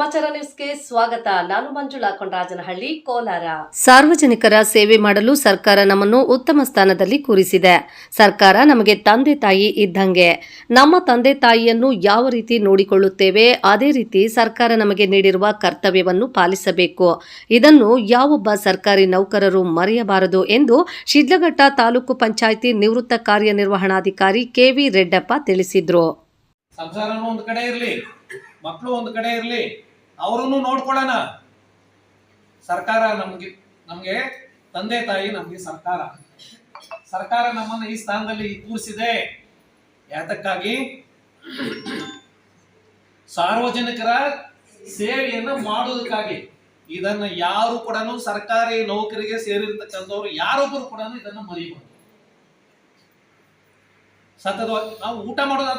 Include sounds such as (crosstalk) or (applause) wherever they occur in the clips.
ಸಮಾಚಾರ ನ್ಯೂಸ್ಗೆ ಸ್ವಾಗತ. ನಾನು ಮಂಜುಳಾ ಕೊಂಡರಾಜನಹಳ್ಳಿ ಕೋಲಾರ. ಸಾರ್ವಜನಿಕರ ಸೇವೆ ಮಾಡಲು ಸರ್ಕಾರ ನಮ್ಮನ್ನು ಉತ್ತಮ ಸ್ಥಾನದಲ್ಲಿ ಕೂರಿಸಿದೆ. ಸರ್ಕಾರ ನಮಗೆ ತಂದೆ ತಾಯಿ ಇದ್ದಂಗೆ. ನಮ್ಮ ತಂದೆ ತಾಯಿಯನ್ನು ಯಾವ ರೀತಿ ನೋಡಿಕೊಳ್ಳುತ್ತೇವೆ ಅದೇ ರೀತಿ ಸರ್ಕಾರ ನಮಗೆ ನೀಡಿರುವ ಕರ್ತವ್ಯವನ್ನು ಪಾಲಿಸಬೇಕು. ಇದನ್ನು ಯಾವೊಬ್ಬ ಸರ್ಕಾರಿ ನೌಕರರು ಮರೆಯಬಾರದು ಎಂದು ಶಿಡ್ಲಘಟ್ಟ ತಾಲೂಕು ಪಂಚಾಯಿತಿ ನಿವೃತ್ತ ಕಾರ್ಯನಿರ್ವಹಣಾಧಿಕಾರಿ ಕೆವಿ ರೆಡ್ಡಪ್ಪ ತಿಳಿಸಿದರು. ಸಂಸಾರನೂ ಒಂದು ಕಡೆ ಇರಲಿ ಮಕ್ಕಳು ಒಂದು ಕಡೆ ಇರಲಿ ಅವರನ್ನು ನೋಡ್ಕೊಳ್ಳೋಣ. ಸರ್ಕಾರ ನಮ್ಗೆ ನಮ್ಗೆ ತಂದೆ ತಾಯಿ ನಮ್ಗೆ ಸರ್ಕಾರ. ಸರ್ಕಾರ ನಮ್ಮನ್ನು ಈ ಸ್ಥಾನದಲ್ಲಿ ಕೂರಿಸಿದೆ ಯಾತಕ್ಕಾಗಿ? ಸಾರ್ವಜನಿಕರ ಸೇವೆಯನ್ನು ಮಾಡೋದಕ್ಕಾಗಿ ಇದನ್ನು ಯಾರು ಕೂಡ ಸರ್ಕಾರಿ ನೌಕರಿಗೆ ಸೇರಿರ್ತಕ್ಕಂಥವ್ರು ಯಾರೊಬ್ಬರು ಕೂಡ ಇದನ್ನು ಮರಿಬಾರ್ದು. ಸತತವಾಗಿ ನಾವು ಊಟ ಮಾಡೋದು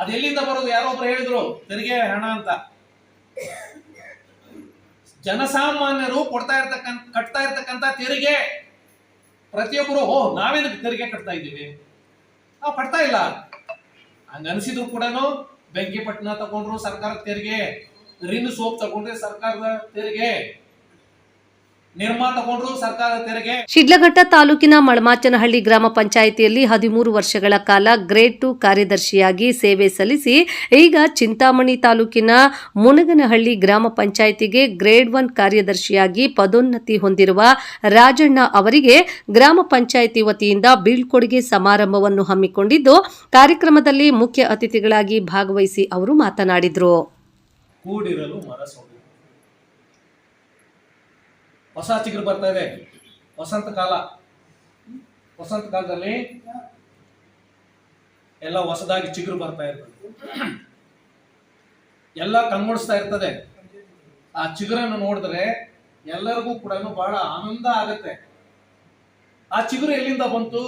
ಅದು ಎಲ್ಲಿಂದ ಬರೋದು? ಯಾರೋ ಒಬ್ರು ಹೇಳಿದ್ರು, ತೆರಿಗೆ ಹಣ ಅಂತ. ಜನಸಾಮಾನ್ಯರು ಕೊಡ್ತಾ ಇರ್ತಕ್ಕಂಥ, ಕಟ್ತಾ ಇರ್ತಕ್ಕಂಥ ತೆರಿಗೆ. ಪ್ರತಿಯೊಬ್ಬರು ಓ ನಾವೇನಕ್ಕೆ ತೆರಿಗೆ ಕಟ್ತಾ ಇದ್ದೀವಿ? ನಾವು ಕಟ್ತಾ ಇಲ್ಲ. ಹಂಗ ಅನಿಸಿದ್ರು ಕೂಡ ಬೆಂಕಿ ಪಟ್ಟಣ ತಗೊಂಡ್ರು ಸರ್ಕಾರದ ತೆರಿಗೆ, ರಿನ್ ಸೋಪ್ ತಗೊಂಡ್ರೆ ಸರ್ಕಾರದ ತೆರಿಗೆ ನಿರ್ಮಾ ತಗೊಂಡ್ರು ಸರ್ಕಾರದ ತೆರಿಗೆ ಶಿಡ್ಲಘಟ್ಟ ತಾಲೂಕಿನ ಮಳಮಾಚನಹಳ್ಳಿ ಗ್ರಾಮ ಪಂಚಾಯಿತಿಯಲ್ಲಿ ಹದಿಮೂರು ವರ್ಷಗಳ ಕಾಲ ಗ್ರೇಡ್ ಟು ಕಾರ್ಯದರ್ಶಿಯಾಗಿ ಸೇವೆ ಸಲ್ಲಿಸಿ ಈಗ ಚಿಂತಾಮಣಿ ತಾಲೂಕಿನ ಮುನಗನಹಳ್ಳಿ ಗ್ರಾಮ ಪಂಚಾಯಿತಿಗೆ ಗ್ರೇಡ್ ಒನ್ ಕಾರ್ಯದರ್ಶಿಯಾಗಿ ಪದೋನ್ನತಿ ಹೊಂದಿರುವ ರಾಜಣ್ಣ ಅವರಿಗೆ ಗ್ರಾಮ ಪಂಚಾಯಿತಿ ವತಿಯಿಂದ ಬೀಳ್ಕೊಡುಗೆ ಸಮಾರಂಭವನ್ನು ಹಮ್ಮಿಕೊಂಡಿದ್ದು ಕಾರ್ಯಕ್ರಮದಲ್ಲಿ ಮುಖ್ಯ ಅತಿಥಿಗಳಾಗಿ ಭಾಗವಹಿಸಿ ಅವರು ಮಾತನಾಡಿದರು. ಹೊಸ ಚಿಗುರು ಬರ್ತಾ ಇದೆ. ವಸಂತ ಕಾಲ. ವಸಂತ ಕಾಲದಲ್ಲಿ ಎಲ್ಲ ಹೊಸದಾಗಿ ಚಿಗುರು ಬರ್ತಾ ಇರ್ತದೆ. ಎಲ್ಲ ಕಂಗೊಳಿಸ್ತಾ ಇರ್ತದೆ. ಆ ಚಿಗುರನ್ನು ನೋಡಿದ್ರೆ ಎಲ್ಲರಿಗೂ ಕೂಡ ಬಹಳ ಆನಂದ ಆಗತ್ತೆ. ಆ ಚಿಗುರು ಎಲ್ಲಿಂದ ಬಂತು?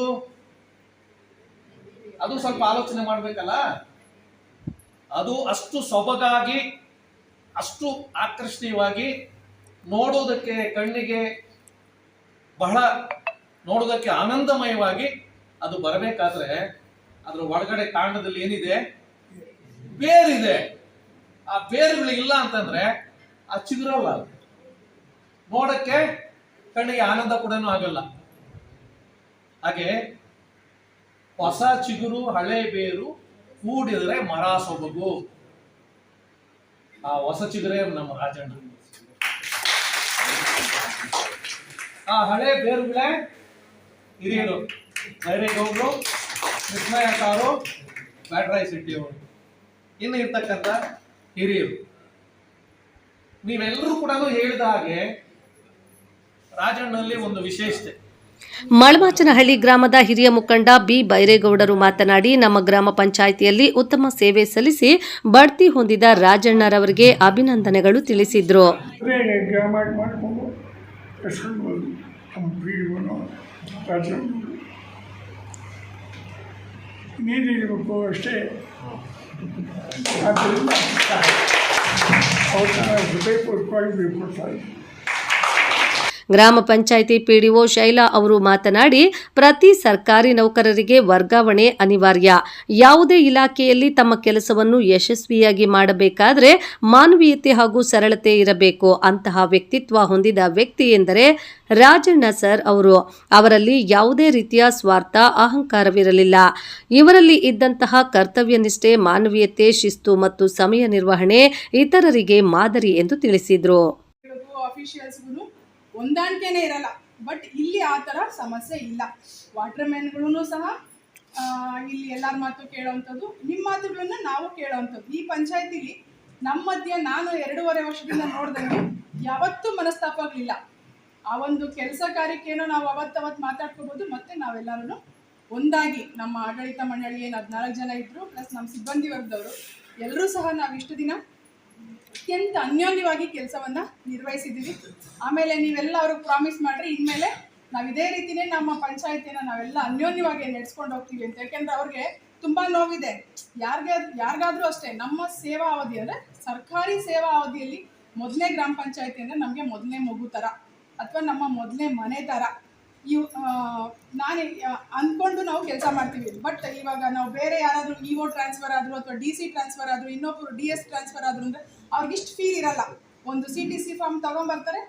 ಅದು ಸ್ವಲ್ಪ ಆಲೋಚನೆ ಮಾಡ್ಬೇಕಲ್ಲ? ಅದು ಅಷ್ಟು ಸೊಬಗಾಗಿ, ಅಷ್ಟು ಆಕರ್ಷಣೀಯವಾಗಿ ನೋಡೋದಕ್ಕೆ ಕಣ್ಣಿಗೆ ಬಹಳ ನೋಡೋದಕ್ಕೆ ಆನಂದಮಯವಾಗಿ ಅದು ಬರಬೇಕಾದ್ರೆ ಅದರ ಒಳಗಡೆ ಕಾಂಡದಲ್ಲಿ ಏನಿದೆ? ಬೇರಿದೆ. ಆ ಬೇರುಗಳು ಇಲ್ಲ ಅಂತಂದ್ರೆ ಆ ಚಿಗುರಲ್ಲ. ನೋಡಕ್ಕೆ ಕಣ್ಣಿಗೆ ಆನಂದ ಕೂಡ ಆಗಲ್ಲ. ಹಾಗೆ ಹೊಸ ಚಿಗುರು, ಹಳೆ ಬೇರು ಕೂಡಿದರೆ ಮರ ಸೊಬಗು ಆ ಹೊಸ ಚಿಗುರೇ ನಮ್ಮ ರಾಜಣ್ಣ. ಆ ಹಳೆ ಬೇರುಗಳೇ ಹಿರಿಯರು. ಬೈರೇಗೌಡರು ಕೃಷ್ಣಯ್ಯ ಸಾರು ಬ್ಯಾಟ್ರಾಯ್ ಶೆಟ್ಟಿ ಅವರು. ಇನ್ನು ಇರ್ತಕ್ಕಂಥ ಹಿರಿಯರು. ನೀವೆಲ್ಲರೂ ಕೂಡ ಹೇಳಿದ ಹಾಗೆ ರಾಜಣ್ಣಲ್ಲಿ ಒಂದು ವಿಶೇಷತೆ. ಮಳಮಾಚನಹಳ್ಳಿ ಗ್ರಾಮದ ಹಿರಿಯ ಮುಖಂಡ ಬಿ ಬೈರೇಗೌಡರು ಮಾತನಾಡಿ ನಮ್ಮ ಗ್ರಾಮ ಪಂಚಾಯಿತಿಯಲ್ಲಿ ಉತ್ತಮ ಸೇವೆ ಸಲ್ಲಿಸಿ ಬಡ್ತಿ ಹೊಂದಿದ ರಾಜಣ್ಣರವರಿಗೆ ಅಭಿನಂದನೆಗಳು ತಿಳಿಸಿದ್ರು. ಎಸ್ಕೊಂಡು ಬಂದು ನಮ್ಮ ಬೀಡಿಗೂ ರಾಜ್ಯ ನೀರಿರಬೇಕು ಅಷ್ಟೇ ಆದ್ದರಿಂದ ಅವ್ರನ್ನ ಹೃದಯಪೂರ್ವಕವಾಗಿ ಬೀಳ್ಕೊಡ್ತಾ ಇದ್ದೀನಿ ಗ್ರಾಮ ಪಂಚಾಯಿತಿ ಪಿಡಿಒ ಶೈಲಾ ಅವರು ಮಾತನಾಡಿ, ಪ್ರತಿ ಸರ್ಕಾರಿ ನೌಕರರಿಗೆ ವರ್ಗಾವಣೆ ಅನಿವಾರ್ಯ. ಯಾವುದೇ ಇಲಾಖೆಯಲ್ಲಿ ತಮ್ಮ ಕೆಲಸವನ್ನು ಯಶಸ್ವಿಯಾಗಿ ಮಾಡಬೇಕಾದರೆ ಮಾನವೀಯತೆ ಹಾಗೂ ಸರಳತೆ ಇರಬೇಕು. ಅಂತಹ ವ್ಯಕ್ತಿತ್ವ ಹೊಂದಿದ ವ್ಯಕ್ತಿ ಎಂದರೆ ರಾಜಣ್ಣ ಸರ್ ಅವರು. ಅವರಲ್ಲಿ ಯಾವುದೇ ರೀತಿಯ ಸ್ವಾರ್ಥ, ಅಹಂಕಾರವಿರಲಿಲ್ಲ. ಇವರಲ್ಲಿ ಇದ್ದಂತಹ ಕರ್ತವ್ಯ ನಿಷ್ಠೆ, ಮಾನವೀಯತೆ, ಶಿಸ್ತು ಮತ್ತು ಸಮಯ ನಿರ್ವಹಣೆ ಇತರರಿಗೆ ಮಾದರಿ ಎಂದು ತಿಳಿಸಿದರು. ಹೊಂದಾಣಿಕೆನೇ ಇರಲ್ಲ. ಬಟ್ ಇಲ್ಲಿ ಆ ಥರ ಸಮಸ್ಯೆ ಇಲ್ಲ. ವಾಟರ್ ಮ್ಯಾನ್ಗಳೂ ಸಹ ಇಲ್ಲಿ ಎಲ್ಲರ ಮಾತು ಕೇಳೋವಂಥದ್ದು ನಿಮ್ಮ ಮಾತುಗಳನ್ನ ನಾವು ಕೇಳೋವಂಥದ್ದು ಈ ಪಂಚಾಯತಿಲಿ ನಮ್ಮ ಮಧ್ಯೆ ನಾನು ಎರಡೂವರೆ ವರ್ಷದಿಂದ ನೋಡಿದಂಗೆ ಯಾವತ್ತೂ ಮನಸ್ತಾಪಗಳಿಲ್ಲ. ಆ ಒಂದು ಕೆಲಸ ಕಾರ್ಯಕ್ಕೇನೋ ನಾವು ಅವತ್ತವತ್ತು ಮಾತಾಡ್ಕೋಬೋದು, ಮತ್ತೆ ನಾವೆಲ್ಲರೂ ಒಂದಾಗಿ ನಮ್ಮ ಆಡಳಿತ ಮಂಡಳಿ ಏನು ಹದಿನಾಲ್ಕು ಜನ ಇದ್ದರು ಪ್ಲಸ್ ನಮ್ಮ ಸಿಬ್ಬಂದಿ ವರ್ಗದವರು ಎಲ್ಲರೂ ಸಹ ನಾವು ಇಷ್ಟು ದಿನ ಅತ್ಯಂತ ಅನ್ಯೋನ್ಯವಾಗಿ ಕೆಲಸವನ್ನ ನಿರ್ವಹಿಸಿದ್ದೀವಿ. ಆಮೇಲೆ ನೀವೆಲ್ಲ ಅವ್ರಿಗೆ ಪ್ರಾಮಿಸ್ ಮಾಡ್ರಿ, ಇನ್ಮೇಲೆ ನಾವು ಇದೇ ರೀತಿನೇ ನಮ್ಮ ಪಂಚಾಯತಿನ ನಾವೆಲ್ಲ ಅನ್ಯೋನ್ಯವಾಗಿ ನಡೆಸ್ಕೊಂಡು ಹೋಗ್ತೀವಿ ಅಂತ. ಯಾಕೆಂದ್ರೆ ಅವ್ರಿಗೆ ತುಂಬಾ ನೋವಿದೆ. ಯಾರಿಗೆ ಯಾರಿಗಾದ್ರೂ ಅಷ್ಟೇ, ನಮ್ಮ ಸೇವಾ ಅವಧಿ ಅಂದ್ರೆ ಸರ್ಕಾರಿ ಸೇವಾ ಅವಧಿಯಲ್ಲಿ ಮೊದಲನೇ ಗ್ರಾಮ ಪಂಚಾಯತಿ ಅಂದ್ರೆ ನಮಗೆ ಮೊದಲನೇ ಮಗು ಥರ ಅಥವಾ ನಮ್ಮ ಮೊದಲನೇ ಮನೆ ಥರ ಇವ್ ನಾನು ಅಂದ್ಕೊಂಡು ನಾವು ಕೆಲಸ ಮಾಡ್ತೀವಿ. ಬಟ್ ಇವಾಗ ನಾವು ಬೇರೆ ಯಾರಾದರೂ ಇ ಒ ಟ್ರಾನ್ಸ್ಫರ್ ಆದರೂ ಅಥವಾ ಡಿ ಸಿ ಟ್ರಾನ್ಸ್ಫರ್ ಆದರೂ ಇನ್ನೊಬ್ಬರು ಡಿ ಎಸ್ ಟ್ರಾನ್ಸ್ಫರ್ ಆದರೂ ಅಂದರೆ ಅವ್ರಿಗೆ ಇಷ್ಟು ಫೀಲ್ ಇರಲ್ಲ. ಒಂದು ಸಿ ಟಿ ಸಿ ಫಾರ್ಮ್ ತೊಗೊಂಬರ್ತಾರೆ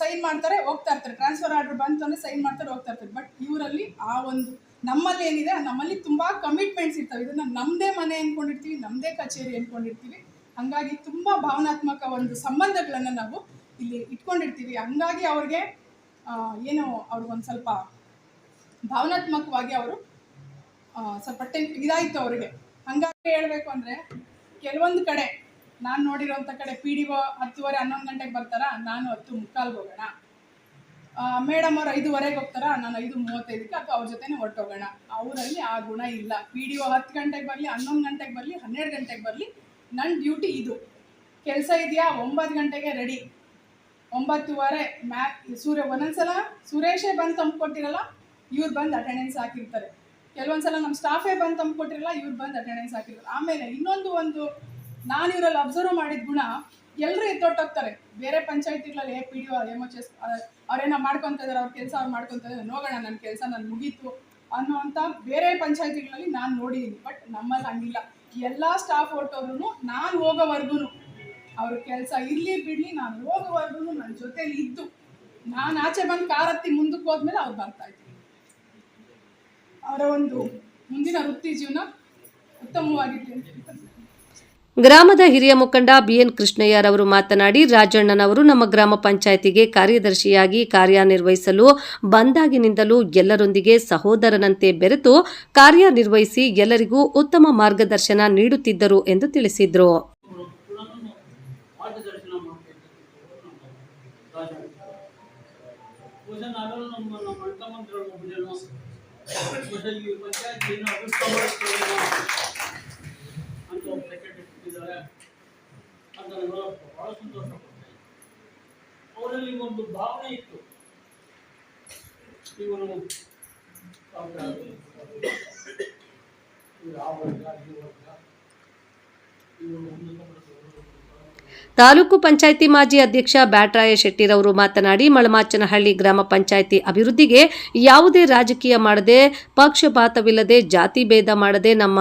ಸೈನ್ ಮಾಡ್ತಾರೆ, ಹೋಗ್ತಾ ಇರ್ತಾರೆ. ಟ್ರಾನ್ಸ್ಫರ್ ಆರ್ಡರ್ ಬಂತು ಅಂದರೆ ಸೈನ್ ಮಾಡ್ತಾರೆ, ಹೋಗ್ತಾ ಇರ್ತಾರೆ. ಬಟ್ ಇವರಲ್ಲಿ ಆ ಒಂದು ನಮ್ಮಲ್ಲಿ ಏನಿದೆ, ನಮ್ಮಲ್ಲಿ ತುಂಬ ಕಮಿಟ್ಮೆಂಟ್ಸ್ ಇರ್ತವೆ. ಇದನ್ನು ನಮ್ಮದೇ ಮನೆ ಅಂದ್ಕೊಂಡಿರ್ತೀವಿ ನಮ್ಮದೇ ಕಚೇರಿ ಅಂದ್ಕೊಂಡಿರ್ತೀವಿ ಹಾಗಾಗಿ ತುಂಬ ಭಾವನಾತ್ಮಕ ಒಂದು ಸಂಬಂಧಗಳನ್ನು ನಾವು ಇಲ್ಲಿ ಇಟ್ಕೊಂಡಿರ್ತೀವಿ. ಹಂಗಾಗಿ ಅವ್ರಿಗೆ ಏನು ಅವ್ರಿಗೊಂದು ಸ್ವಲ್ಪ ಭಾವನಾತ್ಮಕವಾಗಿ ಅವರು ಸ್ವಲ್ಪ ಟೆನ್ ಇದಾಯಿತು ಅವರಿಗೆ. ಹಂಗಾಗಿ ಹೇಳಬೇಕು ಅಂದರೆ, ಕೆಲವೊಂದು ಕಡೆ ನಾನು ನೋಡಿರೋಂಥ ಕಡೆ ಪಿ ಡಿ ಒ ಹತ್ತುವರೆ ಹನ್ನೊಂದು ಗಂಟೆಗೆ ಬರ್ತಾರಾ? ನಾನು ಹತ್ತು ಮುಕ್ಕಾಲ್ಗೆ ಹೋಗೋಣ. ಮೇಡಮ್ ಅವ್ರು ಐದುವರೆಗೆ ಹೋಗ್ತಾರಾ? ನಾನು ಐದು ಮೂವತ್ತೈದಕ್ಕೆ ಅಥವಾ ಅವ್ರ ಜೊತೆನೇ ಹೊರಟೋಗೋಣ. ಅವರಲ್ಲಿ ಆ ಗುಣ ಇಲ್ಲ. ಪಿ ಡಿ ಒ ಹತ್ತು ಗಂಟೆಗೆ ಬರಲಿ, ಹನ್ನೊಂದು ಗಂಟೆಗೆ ಬರಲಿ, ಹನ್ನೆರಡು ಗಂಟೆಗೆ ಬರಲಿ ನನ್ನ ಡ್ಯೂಟಿ ಇದು. ಕೆಲಸ ಇದೆಯಾ? ಒಂಬತ್ತು ಗಂಟೆಗೆ ರೆಡಿ. ಒಂಬತ್ತುವರೆ, ಮ್ಯಾ, ಸೂರ್ಯ, ಒಂದೊಂದ್ಸಲ ಸುರೇಶೇ ಬಂದು ತಂದ್ಕೊಟ್ಟಿರಲ್ಲ ಇವ್ರು ಬಂದು ಅಟೆಂಡೆನ್ಸ್ ಹಾಕಿರ್ತಾರೆ. ಕೆಲವೊಂದ್ಸಲ ನಮ್ಮ ಸ್ಟಾಫೇ ಬಂದು ತಂದ್ಕೊಟ್ಟಿರಲ್ಲ ಇವ್ರು ಬಂದು ಅಟೆಂಡೆನ್ಸ್ ಹಾಕಿರ್ತಾರೆ. ಆಮೇಲೆ ಇನ್ನೊಂದು ಒಂದು ನಾನು ಇವರಲ್ಲಿ ಅಬ್ಸರ್ವ್ ಮಾಡಿದ ಗುಣ ಎಲ್ಲರೂ ಎತ್ತೊಟ್ಟೋಗ್ತಾರೆ ಬೇರೆ ಪಂಚಾಯತಿಗಳಲ್ಲಿ P D M H S ಅವ್ರೇನೋ ಮಾಡ್ಕೊತ ಇದಾರೆ, ಅವ್ರ ಕೆಲಸ ಅವ್ರು ಮಾಡ್ಕೊತ ಇದ್ದಾರೆ ನೋಡೋಣ ನನ್ನ ಕೆಲಸ ನಾನು ಮುಗೀತು ಅನ್ನುವಂಥ ಬೇರೆ ಪಂಚಾಯತಿಗಳಲ್ಲಿ ನಾನು ನೋಡಿದ್ದೀನಿ ಬಟ್ ನಮ್ಮಲ್ಲಿ ಹಂಗಿಲ್ಲ. ಎಲ್ಲ ಸ್ಟಾಫ್ ಹೊರಟೋದ್ರು ನಾನು ಹೋಗೋವರೆಗೂ ಅವ್ರ ಕೆಲಸ ಇರಲಿ ಬಿಡಲಿ, ನಾನು ಹೋಗೋವರೆಗೂ ನನ್ನ ಜೊತೆಲಿ ಇದ್ದು. ನಾನು ಆಚೆ ಬಂದು ಕಾರ್ ಹತ್ತಿ ಮುಂದಕ್ಕೆ ಹೋದ್ಮೇಲೆ ಅವ್ರು ಬರ್ತಾ ಇದ್ರು. ಅವರ ಒಂದು ಮುಂದಿನ ವೃತ್ತಿ ಜೀವನ ಉತ್ತಮವಾಗಿತ್ತು ಅಂತ. ಗ್ರಾಮದ ಹಿರಿಯ ಮುಖಂಡ ಬಿಎನ್ ಕೃಷ್ಣಯ್ಯರವರು ಮಾತನಾಡಿ, ರಾಜಣ್ಣನವರು ನಮ್ಮ ಗ್ರಾಮ ಪಂಚಾಯಿತಿಗೆ ಕಾರ್ಯದರ್ಶಿಯಾಗಿ ಕಾರ್ಯನಿರ್ವಹಿಸಲು, ಬಂದಾಗಿನಿಂದಲೂ ಎಲ್ಲರೊಂದಿಗೆ ಸಹೋದರನಂತೆ ಬೆರೆತು ಕಾರ್ಯನಿರ್ವಹಿಸಿ ಎಲ್ಲರಿಗೂ ಉತ್ತಮ ಮಾರ್ಗದರ್ಶನ ನೀಡುತ್ತಿದ್ದರು ಎಂದು ತಿಳಿಸಿದರು. (coughs) ಕೊಟ್ಟಿದ್ದಾರೆ ಅಂತ ನನಗೆ ಬಹಳ ಸಂತೋಷ ಪಡ್ತೇನೆ ಅವರಲ್ಲಿ ಒಂದು ಭಾವನೆ ಇತ್ತು ಇವನು ಇವರು ಆ ವರ್ಗ ಈ ವರ್ಗ ಇವರು ತಾಲೂಕು ಪಂಚಾಯಿತಿ ಮಾಜಿ ಅಧ್ಯಕ್ಷ ಬ್ಯಾಟ್ರಾಯ ಶೆಟ್ಟಿರವರು ಮಾತನಾಡಿ, ಮಳಮಾಚನಹಳ್ಳಿ ಗ್ರಾಮ ಪಂಚಾಯಿತಿ ಅಭಿವೃದ್ಧಿಗೆ ಯಾವುದೇ ರಾಜಕೀಯ ಮಾಡದೆ, ಪಕ್ಷಪಾತವಿಲ್ಲದೆ, ಜಾತಿ ಭೇದ ಮಾಡದೆ ನಮ್ಮ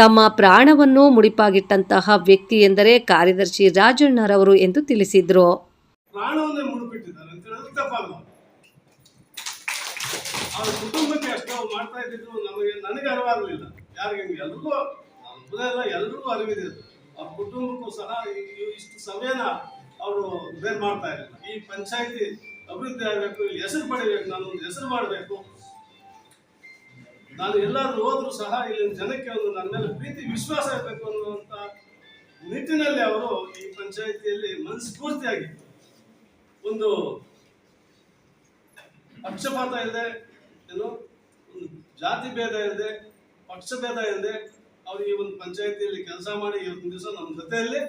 ತಮ್ಮ ಪ್ರಾಣವನ್ನು ಮುಡಿಪಾಗಿಟ್ಟಂತಹ ವ್ಯಕ್ತಿ ಎಂದರೆ ಕಾರ್ಯದರ್ಶಿ ರಾಜಣ್ಣರವರು ಎಂದು ತಿಳಿಸಿದರು. ಅವ್ರ ಕುಟುಂಬಕ್ಕೆ ಅಷ್ಟೇ ಮಾಡ್ತಾ ನಮಗೆ ನನಗೆ ಅರಿವಾಗಲಿಲ್ಲ. ಯಾರಿಗೆ? ಎಲ್ರಿಗೂ ನಮ್ಮದೇ ಎಲ್ಲ ಎಲ್ರಿಗೂ ಅರಿವಿದೆ ಕುಟುಂಬಕ್ಕೂ ಸಹ ಇಷ್ಟು ಸಮಯನ ಅವರು ಬೇರೆ ಮಾಡ್ತಾ ಇರಲಿಲ್ಲ ಈ ಪಂಚಾಯತಿ ಅಭಿವೃದ್ಧಿ ಆಗಬೇಕು, ಇಲ್ಲಿ ಹೆಸರು ಪಡಿಬೇಕು ನಾನು ಒಂದು ಹೆಸರು ಮಾಡಬೇಕು. ನಾನು ಎಲ್ಲಾದ್ರೂ ಹೋದ್ರೂ ಸಹ ಇಲ್ಲಿನ ಜನಕ್ಕೆ ಒಂದು ನನ್ನ ಮೇಲೆ ಪ್ರೀತಿ, ವಿಶ್ವಾಸ ಇರಬೇಕು ಅನ್ನುವಂಥ ನಿಟ್ಟಿನಲ್ಲಿ ಅವರು ಈ ಪಂಚಾಯತಿಯಲ್ಲಿ ಮನಸ್ಫೂರ್ತಿಯಾಗಿ ಒಂದು ಪಕ್ಷಪಾತ ಇಲ್ಲದೆ, ಏನು ಜಾತಿ ಭೇದ ಇಲ್ಲದೆ, ಪಕ್ಷ ಭೇದ ಇಲ್ಲದೆ ಅವರು ಈ ಒಂದು ಪಂಚಾಯತಿಯಲ್ಲಿ ಕೆಲಸ ಮಾಡಿ ಇವತ್ತಿನ ದಿವಸ ನಮ್ಮ ಜೊತೆಯಲ್ಲಿ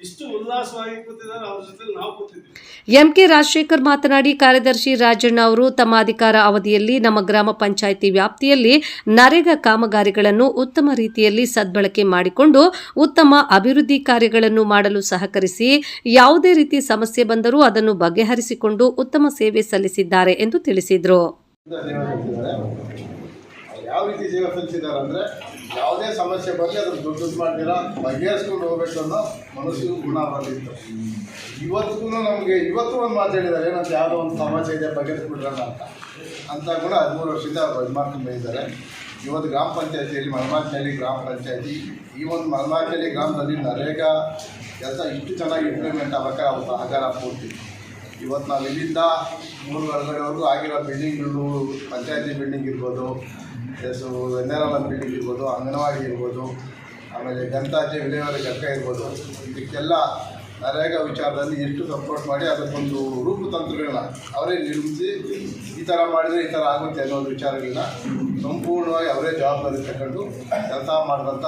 ಇಷ್ಟು ಉಲ್ಲಾಸವಾಗಿ ಕೂತಿದ್ದಾರೆ ಅವ್ರ ಜೊತೆ ನಾವು ಕೂತಿದ್ದೀವಿ. ಎಂಕೆ ರಾಜಶೇಖರ್ ಮಾತನಾಡಿ ಕಾರ್ಯದರ್ಶಿ ರಾಜಣ್ಣ ಅವರು ತಮ್ಮ ಅಧಿಕಾರ ಅವಧಿಯಲ್ಲಿ ನಮ್ಮ ಗ್ರಾಮ ಪಂಚಾಯಿತಿ ವ್ಯಾಪ್ತಿಯಲ್ಲಿ ನರೇಗಾ ಕಾಮಗಾರಿಗಳನ್ನು ಉತ್ತಮ ರೀತಿಯಲ್ಲಿ ಸದ್ಬಳಕೆ ಮಾಡಿಕೊಂಡು ಉತ್ತಮ ಅಭಿವೃದ್ಧಿ ಕಾರ್ಯಗಳನ್ನು ಮಾಡಲು ಸಹಕರಿಸಿ ಯಾವುದೇ ರೀತಿ ಸಮಸ್ಯೆ ಬಂದರೂ ಅದನ್ನು ಬಗೆಹರಿಸಿಕೊಂಡು ಉತ್ತಮ ಸೇವೆ ಸಲ್ಲಿಸಿದ್ದಾರೆ ಎಂದು ತಿಳಿಸಿದರು. ಯಾವ ರೀತಿ ಸೇವೆ ಸಲ್ಲಿಸಿದ್ದಾರೆ ಅಂದರೆ ಯಾವುದೇ ಸಮಸ್ಯೆ ಬರಲಿ ಅದನ್ನು ದುಡ್ಡು ಮಾಡ್ತೀರಾ? ಬಗೆಹರಿಸ್ಕೊಂಡು ಹೋಗ್ಬೇಕು ಅನ್ನೋ ಮನಸ್ಸು ಗುಣ ಬರಲಿತ್ತು ಇವತ್ತಿಗೂ ನಮಗೆ, ಇವತ್ತು ಒಂದು ಮಾತಾಡಿದ್ದಾರೆ ಏನಂತ ಯಾವುದೋ ಒಂದು ಸಮಸ್ಯೆ ಇದೆ ಬಗೆಹರಿಸ್ಬಿಡ್ರಲ್ಲ ಅಂತ. ಅಂತ ಕೂಡ ಹದಿಮೂರು ವರ್ಷದಿಂದ ಮಾಡ್ಕೊಂಡು ಬಂದಿದ್ದಾರೆ ಇವತ್ತು ಗ್ರಾಮ ಪಂಚಾಯತಿಯಲ್ಲಿ ಮಲಮಾಚನಹಳ್ಳಿ ಗ್ರಾಮ ಪಂಚಾಯತಿ, ಈ ಒಂದು ಮಲಮಾಚನಹಳ್ಳಿ ಗ್ರಾಮದಲ್ಲಿ ನರೇಗಾ ಕೆಲಸ ಇಷ್ಟು ಚೆನ್ನಾಗಿ ಇಂಪ್ಲಿಮೆಂಟ್ ಆಗಬೇಕಾದ್ರೆ ಅವ್ರ ಸಹಕಾರ ಪೂರ್ತಿ. ಇವತ್ತು ನಾವು ಇಲ್ಲಿಂದ ಮೂರು ಹೊರಗಡೆವರೆಗೂ ಆಗಿರೋ ಬಿಲ್ಡಿಂಗ್ಗಳು ಪಂಚಾಯತಿ ಬಿಲ್ಡಿಂಗ್ ಇರ್ಬೋದು. S N R L building ಇರ್ಬೋದು, ಅಂಗನವಾಡಿ ಇರ್ಬೋದು, ಆಮೇಲೆ ಗಂತಾಜೆ ವಿಲೇವಾರಿ ಘಟಕ ಇರ್ಬೋದು. ಇದಕ್ಕೆಲ್ಲ ನರೇಗಾ ವಿಚಾರದಲ್ಲಿ ಎಷ್ಟು ಸಪೋರ್ಟ್ ಮಾಡಿ ಅದಕ್ಕೊಂದು ರೂಪತಂತ್ರಗಳನ್ನ ಅವರೇ ನಿರ್ಮಿಸಿ ಈ ಥರ ಮಾಡಿದರೆ ಈ ಥರ ಆಗುತ್ತೆ ಅನ್ನೋದು ವಿಚಾರಗಳನ್ನ ಸಂಪೂರ್ಣವಾಗಿ ಅವರೇ ಜವಾಬ್ದಾರಿ ತಗೊಂಡು ಕೆಲಸ ಮಾಡಿದಂಥ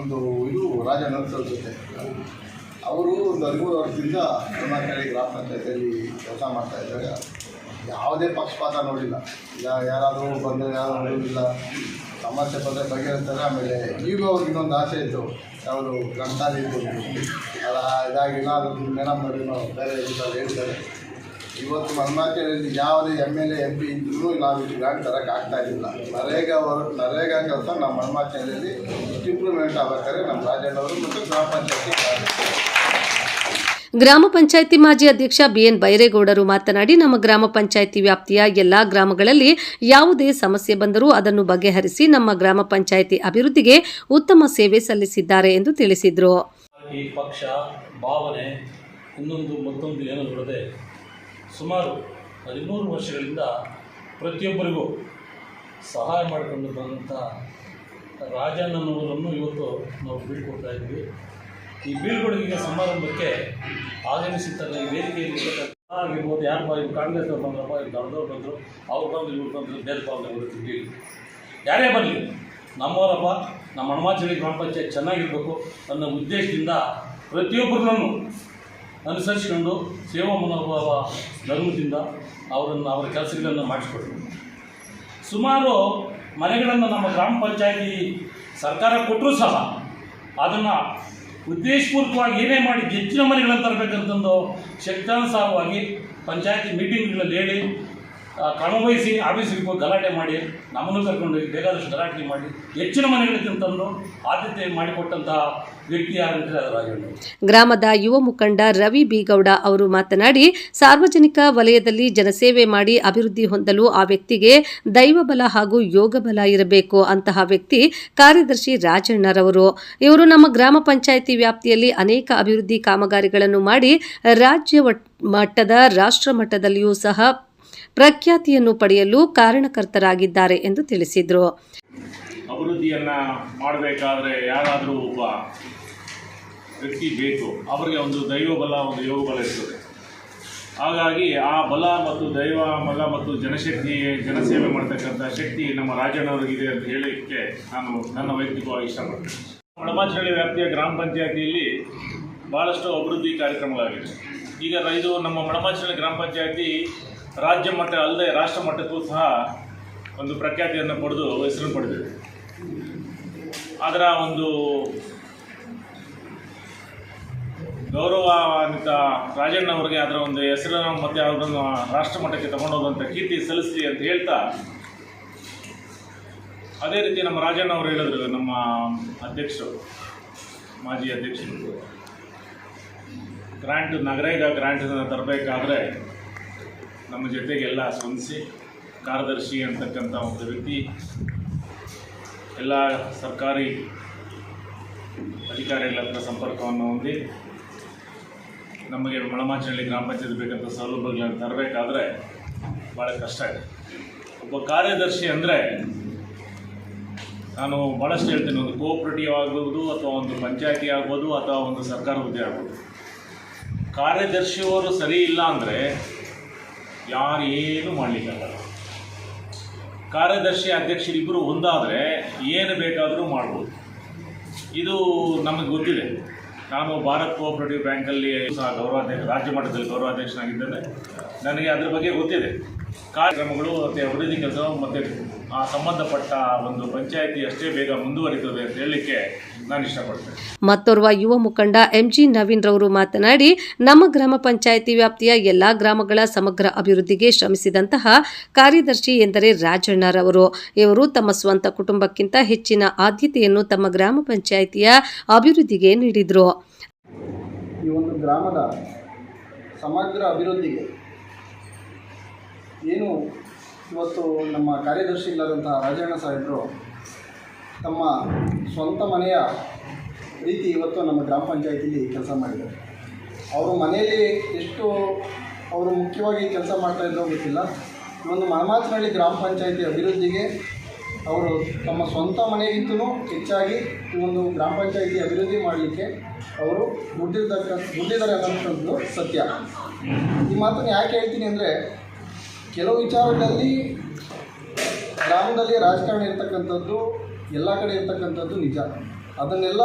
ಒಂದು ಇದು ರಾಜನ ತಲುಪುತ್ತೆ. ಅವರು ಒಂದು ಹದಿಮೂರು ವರ್ಷದಿಂದ ಕಡೆ ಗ್ರಾಮ ಪಂಚಾಯತಿಯಲ್ಲಿ ಕೆಲಸ ಮಾಡ್ತಾ ಇದ್ದಾರೆ. ಯಾವುದೇ ಪಕ್ಷಪಾತ ನೋಡಿಲ್ಲ. ಈಗ ಯಾರಾದರೂ ಬಂದರೆ ಯಾರು ನೋಡಿಲ್ಲ ಸಮಸ್ಯೆ ಬಂದರೆ ಬಗೆಹರಿಸ್ತಾರೆ, ಆಮೇಲೆ ಈಗ ಅವ್ರಿಗೆ ಇನ್ನೊಂದು ಆಸೆ ಇತ್ತು. ಯಾವುದು ಗ್ರಂಥಾಲಯ ಇರ್ಬೋದು. ಅಲ್ಲ ಏನಾದರೂ ಮೇಡಮ್ ನೋಡಿ ಬೇರೆ ಇದ್ದಾರೆ ಹೇಳ್ತಾರೆ. ಇವತ್ತು ಮಲ್ಮಾಚೇರಿಯಲ್ಲಿ ಯಾವುದೇ M L A M P ಇದ್ರೂ ನಾವು ಇಷ್ಟು ಗ್ರಾಂಟ್ ಆಗ್ತಾ ಇರಲಿಲ್ಲ ನರೇಗಾ ಅವರು, ನರೇಗಾ ಕೆಲಸ ನಮ್ಮ ಮಲ್ಮಾಚೇರಿಯಲ್ಲಿ ಇಂಪ್ರೂವ್ಮೆಂಟ್ ಆಗ್ಬೇಕಾದ್ರೆ ನಮ್ಮ ರಾಜಣ್ಣವರು ಮತ್ತು ಗ್ರಾಮ ಪಂಚಾಯತಿ ಗ್ರಾಮ ಪಂಚಾಯಿತಿ ಮಾಜಿ ಅಧ್ಯಕ್ಷ ಬಿಎನ್ ಬೈರೇಗೌಡರು ಮಾತನಾಡಿ, ನಮ್ಮ ಗ್ರಾಮ ಪಂಚಾಯಿತಿ ವ್ಯಾಪ್ತಿಯ ಎಲ್ಲಾ ಗ್ರಾಮಗಳಲ್ಲಿ ಯಾವುದೇ ಸಮಸ್ಯೆ ಬಂದರೂ ಅದನ್ನು ಬಗೆಹರಿಸಿ ನಮ್ಮ ಗ್ರಾಮ ಪಂಚಾಯಿತಿ ಅಭಿವೃದ್ಧಿಗೆ ಉತ್ತಮ ಸೇವೆ ಸಲ್ಲಿಸಿದ್ದಾರೆ ಎಂದು ತಿಳಿಸಿದರು. ಈ ಪಕ್ಷ ಭಾವನೆ ಇನ್ನೊಂದು ಮತ್ತೊಂದು ಏನು ನೋಡದೆ ಸುಮಾರು ಹದಿಮೂರು ವರ್ಷಗಳಿಂದ ಪ್ರತಿಯೊಬ್ಬರಿಗೂ ಸಹಾಯ ಮಾಡಿಕೊಂಡು ಬಂದಂಥ ರಾಜಣ್ಣನವರನ್ನು ಇವತ್ತು ನಾವು ಬೀಳ್ಕೊಡ್ತಾ ಇದ್ದೀವಿ. ಈ ಬೀಳ್ಕೊಡುಗೆ ಸಮಾರಂಭಕ್ಕೆ ಆಗಮಿಸಿದ್ದಲ್ಲ ಈ ವೇದಿಕೆಯಲ್ಲಿ ಆಗಿರ್ಬೋದು ಯಾರು ಇವ್ರು ಕಾಂಗ್ರೆಸ್ ಅವ್ರು ಬಂದ್ರಪ್ಪ ಇವ್ರು ದೊಡ್ಡದವ್ರು ಬಂದರು, ಅವ್ರು ಬಂದರು, ಇವ್ರು ಬಂದರು, ಬೇರೆ ಭಾವನೆ ಬರುತ್ತಿದ್ವಿ ಯಾರೇ ಬರಲಿ ನಮ್ಮವರಪ್ಪ, ನಮ್ಮ ಹನುಮಾಚಳಿ ಗ್ರಾಮ ಪಂಚಾಯತ್ ಚೆನ್ನಾಗಿರಬೇಕು ಅನ್ನೋ ಉದ್ದೇಶದಿಂದ ಪ್ರತಿಯೊಬ್ಬರನ್ನು ಅನುಸರಿಸಿಕೊಂಡು ಸೇವಾ ಮನೋಭಾವ ಧರ್ಮದಿಂದ ಅವರನ್ನು, ಅವರ ಕೆಲಸಗಳನ್ನು ಮಾಡಿಸ್ಕೊಡ್ತೀವಿ ಸುಮಾರು ಮನೆಗಳನ್ನು ನಮ್ಮ ಗ್ರಾಮ ಪಂಚಾಯತಿ ಸರ್ಕಾರ ಕೊಟ್ಟರೂ ಸಹ ಅದನ್ನು ಉದ್ದೇಶಪೂರ್ವಕವಾಗಿ ಏನೇ ಮಾಡಿ ಹೆಚ್ಚಿನ ಮನೆಗಳನ್ನು ತರಬೇಕಂತಂದು ಶಕ್ತಾನುಸಾರವಾಗಿ ಪಂಚಾಯತಿ ಮೀಟಿಂಗ್ಗಳಲ್ಲಿ ಹೇಳಿ ಕ್ರಮವಹಿಸಿ ಆಫೀಸಿಗೆ ಹೋಗಿ ಗಲಾಟೆ ಮಾಡಿ, ನಮ್ಮನ್ನು ಕರ್ಕೊಂಡು ಹೋಗಿ ಬೇಕಾದಷ್ಟು ಗಲಾಟೆ ಮಾಡಿ, ಹೆಚ್ಚಿನ ಮನೆಗಳಿಗೆ ತಂದು ಆದ್ಯತೆ ಮಾಡಿಕೊಟ್ಟಂತಹ ವ್ಯಕ್ತಿ ಯಾರಂದರೆ ಗ್ರಾಮದ ಯುವ ಮುಖಂಡ ರವಿ ಬಿಗೌಡ ಅವರು ಮಾತನಾಡಿ, ಸಾರ್ವಜನಿಕ ವಲಯದಲ್ಲಿ ಜನಸೇವೆ ಮಾಡಿ ಅಭಿವೃದ್ಧಿ ಹೊಂದಲು ಆ ವ್ಯಕ್ತಿಗೆ ದೈವಬಲ ಹಾಗೂ ಯೋಗಬಲ ಇರಬೇಕು ಅಂತಹ ವ್ಯಕ್ತಿ ಕಾರ್ಯದರ್ಶಿ ರಾಜಣ್ಣರವರು. ಇವರು ನಮ್ಮ ಗ್ರಾಮ ಪಂಚಾಯಿತಿ ವ್ಯಾಪ್ತಿಯಲ್ಲಿ ಅನೇಕ ಅಭಿವೃದ್ಧಿ ಕಾಮಗಾರಿಗಳನ್ನು ಮಾಡಿ, ರಾಜ್ಯ ಮಟ್ಟದ, ರಾಷ್ಟ್ರ ಮಟ್ಟದಲ್ಲಿಯೂ ಸಹ ಪ್ರಖ್ಯಾತಿಯನ್ನು ಪಡೆಯಲು ಕಾರಣಕರ್ತರಾಗಿದ್ದಾರೆ ಎಂದು ತಿಳಿಸಿದರು. ಅಭಿವೃದ್ಧಿಯನ್ನು ಮಾಡಬೇಕಾದ್ರೆ ಯಾರಾದರೂ ಒಬ್ಬ ವ್ಯಕ್ತಿ ಬೇಕು. ಅವರಿಗೆ ಒಂದು ದೈವ ಬಲ, ಒಂದು ಯೋಗ ಬಲ ಇರ್ತದೆ. ಹಾಗಾಗಿ ಆ ಬಲ ಮತ್ತು ದೈವ ಬಲ ಮತ್ತು ಜನಶಕ್ತಿ ಜನಸೇವೆ ಮಾಡ್ತಕ್ಕಂಥ ಶಕ್ತಿ ನಮ್ಮ ರಾಜಣ್ಣವರಿಗಿದೆ ಅಂತ ಹೇಳಲಿಕ್ಕೆ ನಾನು ನನ್ನ ವೈಯಕ್ತಿಕವಾಗಿ ಇಷ್ಟಪಡ್ತೇನೆ. ಮಡಮಾಚಳ್ಳಿ ವ್ಯಾಪ್ತಿಯ ಗ್ರಾಮ ಪಂಚಾಯತಿಯಲ್ಲಿ ಭಾಳಷ್ಟು ಅಭಿವೃದ್ಧಿ ಕಾರ್ಯಕ್ರಮಗಳಾಗಿದೆ ಈಗ ಇದು ನಮ್ಮ ಮಡಮಾಚಳ್ಳಿ ಗ್ರಾಮ ಪಂಚಾಯತಿ ರಾಜ್ಯ ಮಟ್ಟ ಅಲ್ಲದೆ ರಾಷ್ಟ್ರ ಮಟ್ಟಕ್ಕೂ ಸಹ ಒಂದು ಪ್ರಖ್ಯಾತಿಯನ್ನು ಪಡೆದು ಹೆಸರು ಪಡೆದಿದೆ. ಅದರ ಒಂದು ಗೌರವಾನ್ವಿತ ರಾಜಣ್ಣವರಿಗೆ ಅದರ ಒಂದು ಹೆಸರನ್ನು ಮತ್ತೆ ಅವರನ್ನು ರಾಷ್ಟ್ರ ಮಟ್ಟಕ್ಕೆ ತಗೊಂಡೋದಂಥ ಕೀರ್ತಿ ಸಲ್ಲಿಸಲಿ ಅಂತ ಹೇಳ್ತಾ, ಅದೇ ರೀತಿ ನಮ್ಮ ರಾಜಣ್ಣ ಅವರು ಹೇಳಿದ್ರು, ನಮ್ಮ ಅಧ್ಯಕ್ಷರು, ಮಾಜಿ ಅಧ್ಯಕ್ಷರು. ಗ್ರಾಂಟ್ ನಗರೇಗ ಗ್ರ್ಯಾಂಟ್ ತರಬೇಕಾದ್ರೆ ನಮ್ಮ ಜೊತೆಗೆಲ್ಲ ಸ್ಪಂದಿಸಿ ಕಾರ್ಯದರ್ಶಿ ಅಂತಕ್ಕಂಥ ಒಂದು ವ್ಯಕ್ತಿ, ಎಲ್ಲ ಸರ್ಕಾರಿ ಅಧಿಕಾರಿಗಳ ಹತ್ರ ಸಂಪರ್ಕವನ್ನು ಹೊಂದಿ ನಮಗೆ ಮಳಮಾಚನಳ್ಳಿ ಗ್ರಾಮ ಪಂಚಾಯತ್ ಬೇಕಂತ ಸೌಲಭ್ಯಗಳನ್ನು ತರಬೇಕಾದ್ರೆ ಭಾಳ ಕಷ್ಟ ಇದೆ. ಒಬ್ಬ ಕಾರ್ಯದರ್ಶಿ ಅಂದರೆ ನಾನು ಭಾಳಷ್ಟು ಹೇಳ್ತೀನಿ, ಒಂದು ಕೋಆಪ್ರೇಟಿವ್ ಆಗ್ಬೋದು ಅಥವಾ ಒಂದು ಪಂಚಾಯತಿ ಆಗ್ಬೋದು ಅಥವಾ ಒಂದು ಸರ್ಕಾರ ಹುದ್ದೆ ಆಗ್ಬೋದು. ಕಾರ್ಯದರ್ಶಿಯವರು ಸರಿ ಇಲ್ಲ ಅಂದರೆ ಯಾರು ಏನು ಮಾಡಲಿಕ್ಕಾಗಲ್ಲ. ಕಾರ್ಯದರ್ಶಿ ಅಧ್ಯಕ್ಷರಿಬ್ಬರು ಒಂದಾದರೆ ಏನು ಬೇಕಾದರೂ ಮಾಡ್ಬೋದು. ಇದು ನಮಗೆ ಗೊತ್ತಿದೆ. ನಾನು ಭಾರತ್ ಕೋಆಪರೇಟಿವ್ ಬ್ಯಾಂಕಲ್ಲಿ ಸಹ ಗೌರವಾಧ್ಯಕ್ಷ, ರಾಜ್ಯ ಮಟ್ಟದಲ್ಲಿ ಗೌರವಾಧ್ಯಕ್ಷನಾಗಿದ್ದೇನೆ. ನನಗೆ ಅದ್ರ ಬಗ್ಗೆ ಗೊತ್ತಿದೆ. ಕಾರ್ಯಕ್ರಮಗಳು ಮತ್ತು ಅಭಿವೃದ್ಧಿ ಕೆಲಸ ಮತ್ತು ಆ ಸಂಬಂಧಪಟ್ಟ ಒಂದು ಪಂಚಾಯಿತಿ ಅಷ್ಟೇ ಬೇಗ ಮುಂದುವರಿತದೆ ಅಂತ ಹೇಳಲಿಕ್ಕೆ ನಾನು ಇಷ್ಟಪಡ್ತೇನೆ. ಮತ್ತೋರ್ವ ಯುವ ಮುಖಂಡ ಎಂಜಿ ನವೀನ್ ರವರು ಮಾತನಾಡಿ ನಮ್ಮ ಗ್ರಾಮ ಪಂಚಾಯಿತಿ ವ್ಯಾಪ್ತಿಯ ಎಲ್ಲಾ ಗ್ರಾಮಗಳ ಸಮಗ್ರ ಅಭಿವೃದ್ಧಿಗೆ ಶ್ರಮಿಸಿದಂತಹ ಕಾರ್ಯದರ್ಶಿ ಎಂದರೆ ರಾಜಣ್ಣರವರು ಇವರು ತಮ್ಮ ಸ್ವಂತ ಕುಟುಂಬಕ್ಕಿಂತ ಹೆಚ್ಚಿನ ಆದ್ಯತೆಯನ್ನು ತಮ್ಮ ಗ್ರಾಮ ಪಂಚಾಯಿತಿಯ ಅಭಿವೃದ್ಧಿಗೆ ನೀಡಿದರು. ಈ ಒಂದು ಗ್ರಾಮದ ಸಮಗ್ರ ಅಭಿವೃದ್ಧಿಗೆ ಏನು ಇವತ್ತು ನಮ್ಮ ಕಾರ್ಯದರ್ಶಿಗಳಾದಂತಹ ರಾಜಣ್ಣ ಸಾಹೇಬರು ತಮ್ಮ ಸ್ವಂತ ಮನೆಯ ರೀತಿ ಇವತ್ತು ನಮ್ಮ ಗ್ರಾಮ ಪಂಚಾಯತಿಲಿ ಕೆಲಸ ಮಾಡಿದ್ದಾರೆ. ಅವರು ಮನೆಯಲ್ಲಿ ಎಷ್ಟು ಅವರು ಮುಖ್ಯವಾಗಿ ಕೆಲಸ ಮಾಡ್ತಾ ಇದ್ದೋ ಗೊತ್ತಿಲ್ಲ. ಒಂದು ಮನಮಾತಿನಲ್ಲಿ ಗ್ರಾಮ ಪಂಚಾಯತಿ ಅಭಿವೃದ್ಧಿಗೆ ಅವರು ತಮ್ಮ ಸ್ವಂತ ಮನೆಗಿಂತಲೂ ಹೆಚ್ಚಾಗಿ ಈ ಒಂದು ಗ್ರಾಮ ಪಂಚಾಯತಿ ಅಭಿವೃದ್ಧಿ ಮಾಡಲಿಕ್ಕೆ ಅವರು ದುಡ್ಡಿರ್ತಕ್ಕ ದುಡ್ಡಿದ್ದಾರೆ ಅನ್ನೋಂಥದ್ದು ಸತ್ಯ. ಈ ಮಾತನ್ನು ಯಾಕೆ ಹೇಳ್ತೀನಿ ಅಂದರೆ ಕೆಲವು ವಿಚಾರದಲ್ಲಿ ಗ್ರಾಮದಲ್ಲಿ ರಾಜಕಾರಣ ಇರ್ತಕ್ಕಂಥದ್ದು, ಎಲ್ಲ ಕಡೆ ಇರ್ತಕ್ಕಂಥದ್ದು ನಿಜ. ಅದನ್ನೆಲ್ಲ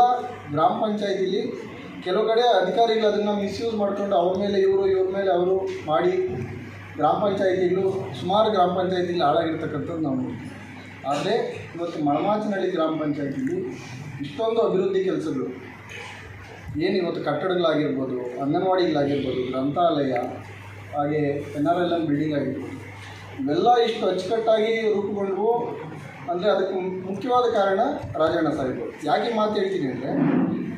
ಗ್ರಾಮ ಪಂಚಾಯತಿಲಿ ಕೆಲವು ಕಡೆ ಅಧಿಕಾರಿಗಳು ಅದನ್ನು ಮಿಸ್ಯೂಸ್ ಮಾಡಿಕೊಂಡು ಅವ್ರ ಮೇಲೆ ಇವರು, ಇವ್ರ ಮೇಲೆ ಅವರು ಮಾಡಿ ಗ್ರಾಮ ಪಂಚಾಯತಿಗಳು, ಸುಮಾರು ಗ್ರಾಮ ಪಂಚಾಯತಿಲಿ ಹಾಳಾಗಿರ್ತಕ್ಕಂಥದ್ದು ನಾವು ನೋಡ್ತೀವಿ. ಆದರೆ ಇವತ್ತು ಮಳಮಾಚನಹಳ್ಳಿ ಗ್ರಾಮ ಪಂಚಾಯತಿಲಿ ಇಷ್ಟೊಂದು ಅಭಿವೃದ್ಧಿ ಕೆಲಸಗಳು. ಏನು ಇವತ್ತು ಕಟ್ಟಡಗಳಾಗಿರ್ಬೋದು, ಅಂಗನವಾಡಿಗಳಾಗಿರ್ಬೋದು, ಗ್ರಂಥಾಲಯ ಹಾಗೆ ಎನ್ ಆರ್ ಎಲ್ ಬಿಲ್ಡಿಂಗ್ ಆಗಿತ್ತು ಇವೆಲ್ಲ ಇಷ್ಟು ಅಚ್ಚುಕಟ್ಟಾಗಿ ರೂಪುಗೊಂಡವು ಅಂದರೆ ಅದಕ್ಕೆ ಮುಖ್ಯವಾದ ಕಾರಣ ರಾಜಣ್ಣ ಸಾಹೇಬರು ಯಾಕೆ ಮಾತು ಹೇಳ್ತೀನಿ ಅಂದರೆ,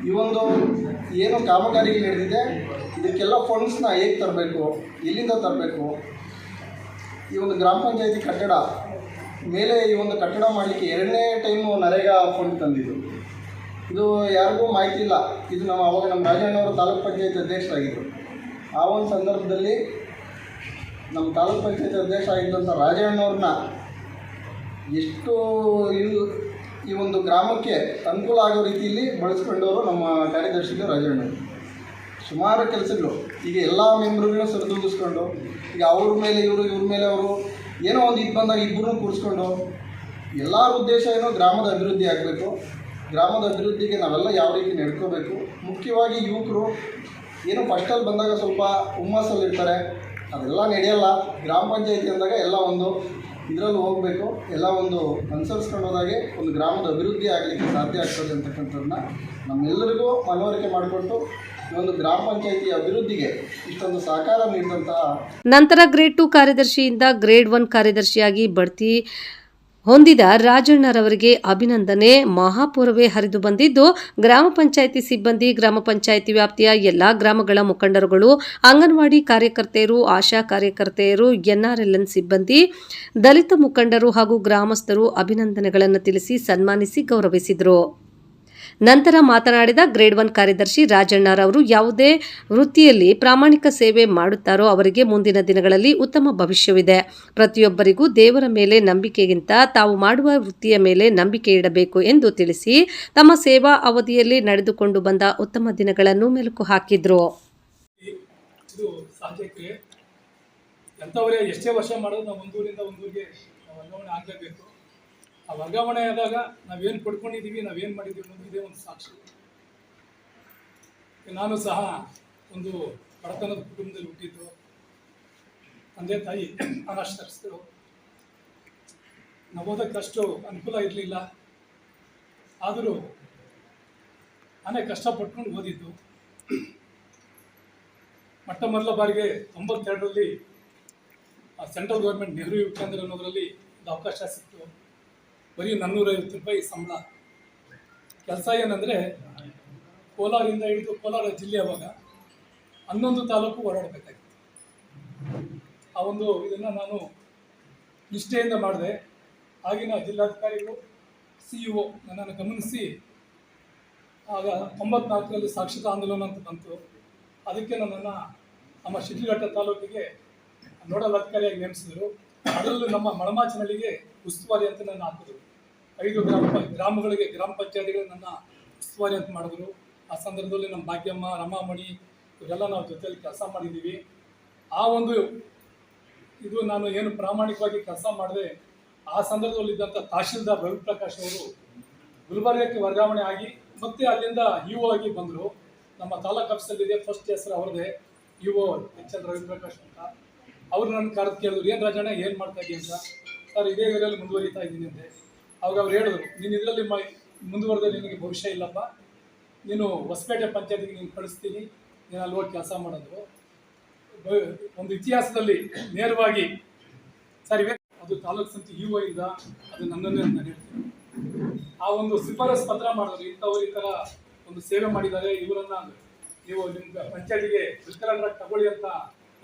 ಈ ಒಂದು ಏನು ಕಾಮಗಾರಿಗಳು ನಡೆದಿದೆ, ಇದಕ್ಕೆಲ್ಲ ಫಂಡ್ಸ್ನ ಹೇಗೆ ತರಬೇಕು, ಎಲ್ಲಿಂದ ತರಬೇಕು, ಈ ಒಂದು ಗ್ರಾಮ ಪಂಚಾಯತಿ ಕಟ್ಟಡ ಮೇಲೆ ಈ ಒಂದು ಕಟ್ಟಡ ಮಾಡಲಿಕ್ಕೆ ಎರಡನೇ ಟೈಮು ನರೇಗಾ ಫಂಡ್ ತಂದಿದ್ದು. ಇದು ಯಾರಿಗೂ ಮಾಹಿತಿ ಇಲ್ಲ. ಇದು ನಮ್ಮ ಅವಾಗ ನಮ್ಮ ರಾಜಣ್ಣವರು ತಾಲೂಕ್ ಪಂಚಾಯತ್ ಅಧ್ಯಕ್ಷರಾಗಿದ್ದರು. ಆ ಒಂದು ಸಂದರ್ಭದಲ್ಲಿ ನಮ್ಮ ತಾಲೂಕು ಪಂಚಾಯತ್ ಅಧ್ಯಕ್ಷ ಆಗಿದ್ದಂಥ ರಾಜಣ್ಣವ್ರನ್ನ ಎಷ್ಟು ಈ ಒಂದು ಗ್ರಾಮಕ್ಕೆ ಅನುಕೂಲ ಆಗೋ ರೀತಿಯಲ್ಲಿ ಬಳಸ್ಕೊಂಡವರು ನಮ್ಮ ಕಾರ್ಯದರ್ಶಿಗಳು ರಾಜಣ್ಣವರು. ಸುಮಾರು ಕೆಲಸಗಳು. ಈಗ ಎಲ್ಲ ಮೆಂಬ್ರುಗಳನ್ನ ಸರಿದೂಗಿಸ್ಕೊಂಡು, ಈಗ ಅವ್ರ ಮೇಲೆ ಇವರು, ಇವ್ರ ಮೇಲೆ ಅವರು ಏನೋ ಒಂದು ಇದು ಬಂದಾಗ ಇಬ್ಬರನ್ನೂ ಕೂರಿಸ್ಕೊಂಡು, ಎಲ್ಲರ ಉದ್ದೇಶ ಏನೋ ಗ್ರಾಮದ ಅಭಿವೃದ್ಧಿ ಆಗಬೇಕು. ಗ್ರಾಮದ ಅಭಿವೃದ್ಧಿಗೆ ನಾವೆಲ್ಲ ಯಾವ ರೀತಿ ನಡ್ಕೋಬೇಕು. ಮುಖ್ಯವಾಗಿ ಯುವಕರು ಏನೋ ಫಸ್ಟಲ್ಲಿ ಬಂದಾಗ ಸ್ವಲ್ಪ ಹುಮ್ಮಸ್ಸಲ್ಲಿರ್ತಾರೆ. ಅದೆಲ್ಲ ನಡೆಯಲ್ಲ. ಗ್ರಾಮ ಪಂಚಾಯತಿ ಅಂದಾಗ ಎಲ್ಲ ಒಂದು ಇದರಲ್ಲಿ ಹೋಗಬೇಕು. ಎಲ್ಲ ಒಂದು ಅನುಸರಿಸ್ಕೊಂಡು ಹೋದಾಗೆ ಒಂದು ಗ್ರಾಮದ ಅಭಿವೃದ್ಧಿ ಆಗಲಿಕ್ಕೆ ಸಾಧ್ಯ ಆಗ್ತದೆ ಅಂತಕ್ಕಂಥದ್ದನ್ನ ನಮ್ಮೆಲ್ಲರಿಗೂ ಮನವರಿಕೆ ಮಾಡಿಕೊಟ್ಟು ಒಂದು ಗ್ರಾಮ ಪಂಚಾಯತಿ ಅಭಿವೃದ್ಧಿಗೆ ಇಷ್ಟೊಂದು ಸಹಕಾರ ನೀಡಿದಂತಹ ನಂತರ ಗ್ರೇಡ್ ಟು ಕಾರ್ಯದರ್ಶಿಯಿಂದ ಗ್ರೇಡ್ ಒನ್ ಕಾರ್ಯದರ್ಶಿಯಾಗಿ ಬಡ್ತಿ ಹೊಂದಿದ ರಾಜಣ್ಣರವರಿಗೆ ಅಭಿನಂದನೆ. ಮಹಾಪೂರ್ವೇ ಹರಿದು ಬಂದಿದ್ದು, ಗ್ರಾಮ ಪಂಚಾಯಿತಿ ಸಿಬ್ಬಂದಿ, ಗ್ರಾಮ ಪಂಚಾಯಿತಿ ವ್ಯಾಪ್ತಿಯ ಎಲ್ಲಾ ಗ್ರಾಮಗಳ ಮುಖಂಡರುಗಳು, ಅಂಗನವಾಡಿ ಕಾರ್ಯಕರ್ತೆಯರು, ಆಶಾ ಕಾರ್ಯಕರ್ತೆಯರು, ಎನ್ಆರ್ಎಲ್ಎನ್ ಸಿಬ್ಬಂದಿ, ದಲಿತ ಮುಖಂಡರು ಹಾಗೂ ಗ್ರಾಮಸ್ಥರು ಅಭಿನಂದನೆಗಳನ್ನು ತಿಳಿಸಿ ಸನ್ಮಾನಿಸಿ ಗೌರವಿಸಿದರು. ನಂತರ ಮಾತನಾಡಿದ ಗ್ರೇಡ್ ಒನ್ ಕಾರ್ಯದರ್ಶಿ ರಾಜಣ್ಣರವರು ಯಾವುದೇ ವೃತ್ತಿಯಲ್ಲಿ ಪ್ರಾಮಾಣಿಕ ಸೇವೆ ಮಾಡುತ್ತಾರೋ ಅವರಿಗೆ ಮುಂದಿನ ದಿನಗಳಲ್ಲಿ ಉತ್ತಮ ಭವಿಷ್ಯವಿದೆ. ಪ್ರತಿಯೊಬ್ಬರಿಗೂ ದೇವರ ಮೇಲೆ ನಂಬಿಕೆಗಿಂತ ತಾವು ಮಾಡುವ ವೃತ್ತಿಯ ಮೇಲೆ ನಂಬಿಕೆ ಇಡಬೇಕು ಎಂದು ತಿಳಿಸಿ, ತಮ್ಮ ಸೇವಾ ಅವಧಿಯಲ್ಲಿ ನಡೆದುಕೊಂಡು ಬಂದ ಉತ್ತಮ ದಿನಗಳನ್ನು ಮೆಲುಕು ಹಾಕಿದ್ರು. ಎಂಥವರೇ ಎಷ್ಟೇ ವರ್ಷ ಮಾಡೋದು ನಾವು ಒಂದೂರಿಂದ ಒಂದೂರಿಗೆ ವರ್ಗಾವಣೆ ಆಗಲೇಬೇಕು. ಆ ವರ್ಗಾವಣೆ ಆದಾಗ ನಾವೇನು ಪಡ್ಕೊಂಡಿದ್ದೀವಿ ನಾವೇನು ಮಾಡಿದ್ದೀವಿ ಅನ್ನೋದು ಇದೇ ಒಂದು ಸಾಕ್ಷಿ. ನಾನು ಸಹ ಒಂದು ಬಡತನದ ಕುಟುಂಬದಲ್ಲಿ ಹುಟ್ಟಿದ್ದು, ತಂದೆ ತಾಯಿ ಅನಾಶರಿಸಿದ್ರು ನಾವು ಓದೋಕ್ಕಷ್ಟು ಅನುಕೂಲ ಇರಲಿಲ್ಲ. ಆದರೂ ನಾನೇ ಕಷ್ಟಪಟ್ಕೊಂಡು ಓದಿದ್ದು. ಮೊಟ್ಟ ಮೊದಲ ಬಾರಿಗೆ ತೊಂಬತ್ತೆರಡರಲ್ಲಿ ಸೆಂಟ್ರಲ್ ಗೌರ್ಮೆಂಟ್ ನೆಹರು ಯುವ ಕೇಂದ್ರ ಅನ್ನೋದರಲ್ಲಿ ಒಂದು ಅವಕಾಶ ಸಿಕ್ತು ಬರೀ ನಾನ್ನೂರೈವತ್ತು ರೂಪಾಯಿ ಸಂಬಳ. ಕೆಲಸ ಏನಂದರೆ ಕೋಲಾರಿಂದ ಹಿಡಿದು ಕೋಲಾರ ಜಿಲ್ಲೆ ಅವಾಗ ಹನ್ನೊಂದು ತಾಲೂಕು ಓಡಾಡಬೇಕಾಗಿತ್ತು. ಆ ಒಂದು ಇದನ್ನು ನಾನು ನಿಷ್ಠೆಯಿಂದ ಮಾಡಿದೆ. ಆಗಿನ ಜಿಲ್ಲಾಧಿಕಾರಿಗಳು ಸಿ ಇ ಒ ನನ್ನನ್ನು ಗಮನಿಸಿ ಆಗ ತೊಂಬತ್ನಾಲ್ಕರಲ್ಲಿ ಸಾಕ್ಷರತಾ ಆಂದೋಲನ ಅಂತ ಬಂತು. ಅದಕ್ಕೆ ನನ್ನನ್ನು ನಮ್ಮ ಶಿಡ್ಲಘಟ್ಟ ತಾಲೂಕಿಗೆ ನೋಡಲ್ ಅಧಿಕಾರಿಯಾಗಿ ನೇಮಿಸಿದರು. ಅದರಲ್ಲೂ ನಮ್ಮ ಮಳಮಾಚನಳ್ಳಿಗೆ ಉಸ್ತುವಾರಿ ಅಂತ ನನ್ನ ಹಾಕಿದ್ರು. ಐದು ಗ್ರಾಮ ಗ್ರಾಮಗಳಿಗೆ, ಗ್ರಾಮ ಪಂಚಾಯತಿಗಳು ನನ್ನ ಉಸ್ತುವಾರಿ ಅಂತ ಮಾಡಿದ್ರು. ಆ ಸಂದರ್ಭದಲ್ಲಿ ನಮ್ಮ ಭಾಗ್ಯಮ್ಮ, ರಮಾಮಣಿ, ಇವರೆಲ್ಲ ನಾವು ಜೊತೆಯಲ್ಲಿ ಕೆಲಸ ಮಾಡಿದ್ದೀವಿ. ಆ ಒಂದು ಇದು ನಾನು ಏನು ಪ್ರಾಮಾಣಿಕವಾಗಿ ಕೆಲಸ ಮಾಡಿದೆ ಆ ಸಂದರ್ಭದಲ್ಲಿದ್ದಂಥ ತಹಶೀಲ್ದಾರ್ ರವಿಪ್ರಕಾಶ್ ಅವರು ಗುಲ್ಬರ್ಗಕ್ಕೆ ವರ್ಗಾವಣೆ ಆಗಿ ಮತ್ತೆ ಅಲ್ಲಿಂದ ಇ ಒ ಆಗಿ ಬಂದರು. ನಮ್ಮ ತಾಲೂಕು ಆಫೀಸಲ್ಲಿದೆ, ಫಸ್ಟ್ ಹೆಸರು ಅವ್ರದೇ E O H L Raviprakash ಅಂತ. ಅವರು ನನ್ನ ಕರೆದು ಕೇಳಿದ್ರು, ಏನು ರಾಜಣ್ಣ, ಏನು ಮಾಡ್ತಾ ಇದೀಯ ಅಂತ? ಸರ್, ಇದೇ ಏರಿಯಲ್ಲಿ ಮುಂದುವರಿತಾ ಇದ್ದೀನಿ ಅಂದೆ. ಅವಾಗ ಅವ್ರು ಹೇಳಿದ್ರು, ನೀನು ಇದರಲ್ಲಿ ಮುಂದುವರೆದಲ್ಲಿ ನಿನಗೆ ಭವಿಷ್ಯ ಇಲ್ಲಪ್ಪ. ನೀನು ಹೊಸಪೇಟೆ ಪಂಚಾಯತಿಗೆ ನೀನು ಕಳಿಸ್ತೀನಿ. ನೀನು ಅಲ್ಲಿ ಹೋಗಿ ಕೆಲಸ ಮಾಡಿದ್ರು ಒಂದು ಇತಿಹಾಸದಲ್ಲಿ ನೇರವಾಗಿ, ಸರಿ ಅದು ತಾಲೂಕು ಸಮಿತಿ ಯು ಇಂದ ಅದು ನನ್ನನ್ನೇ ನಾನು ಹೇಳ್ತೀನಿ. ಆ ಒಂದು ಶಿಫಾರಸ್ ಪತ್ರ ಮಾಡಿದ್ರು. ಇಂಥವ್ರು ಈ ಥರ ಒಂದು ಸೇವೆ ಮಾಡಿದ್ದಾರೆ. ಇವರನ್ನ ನೀವು ನಿಮ್ಮ ಪಂಚಾಯತಿಗೆ ಬಿಲ್ಕರಣ ತಗೊಳ್ಳಿ ಅಂತ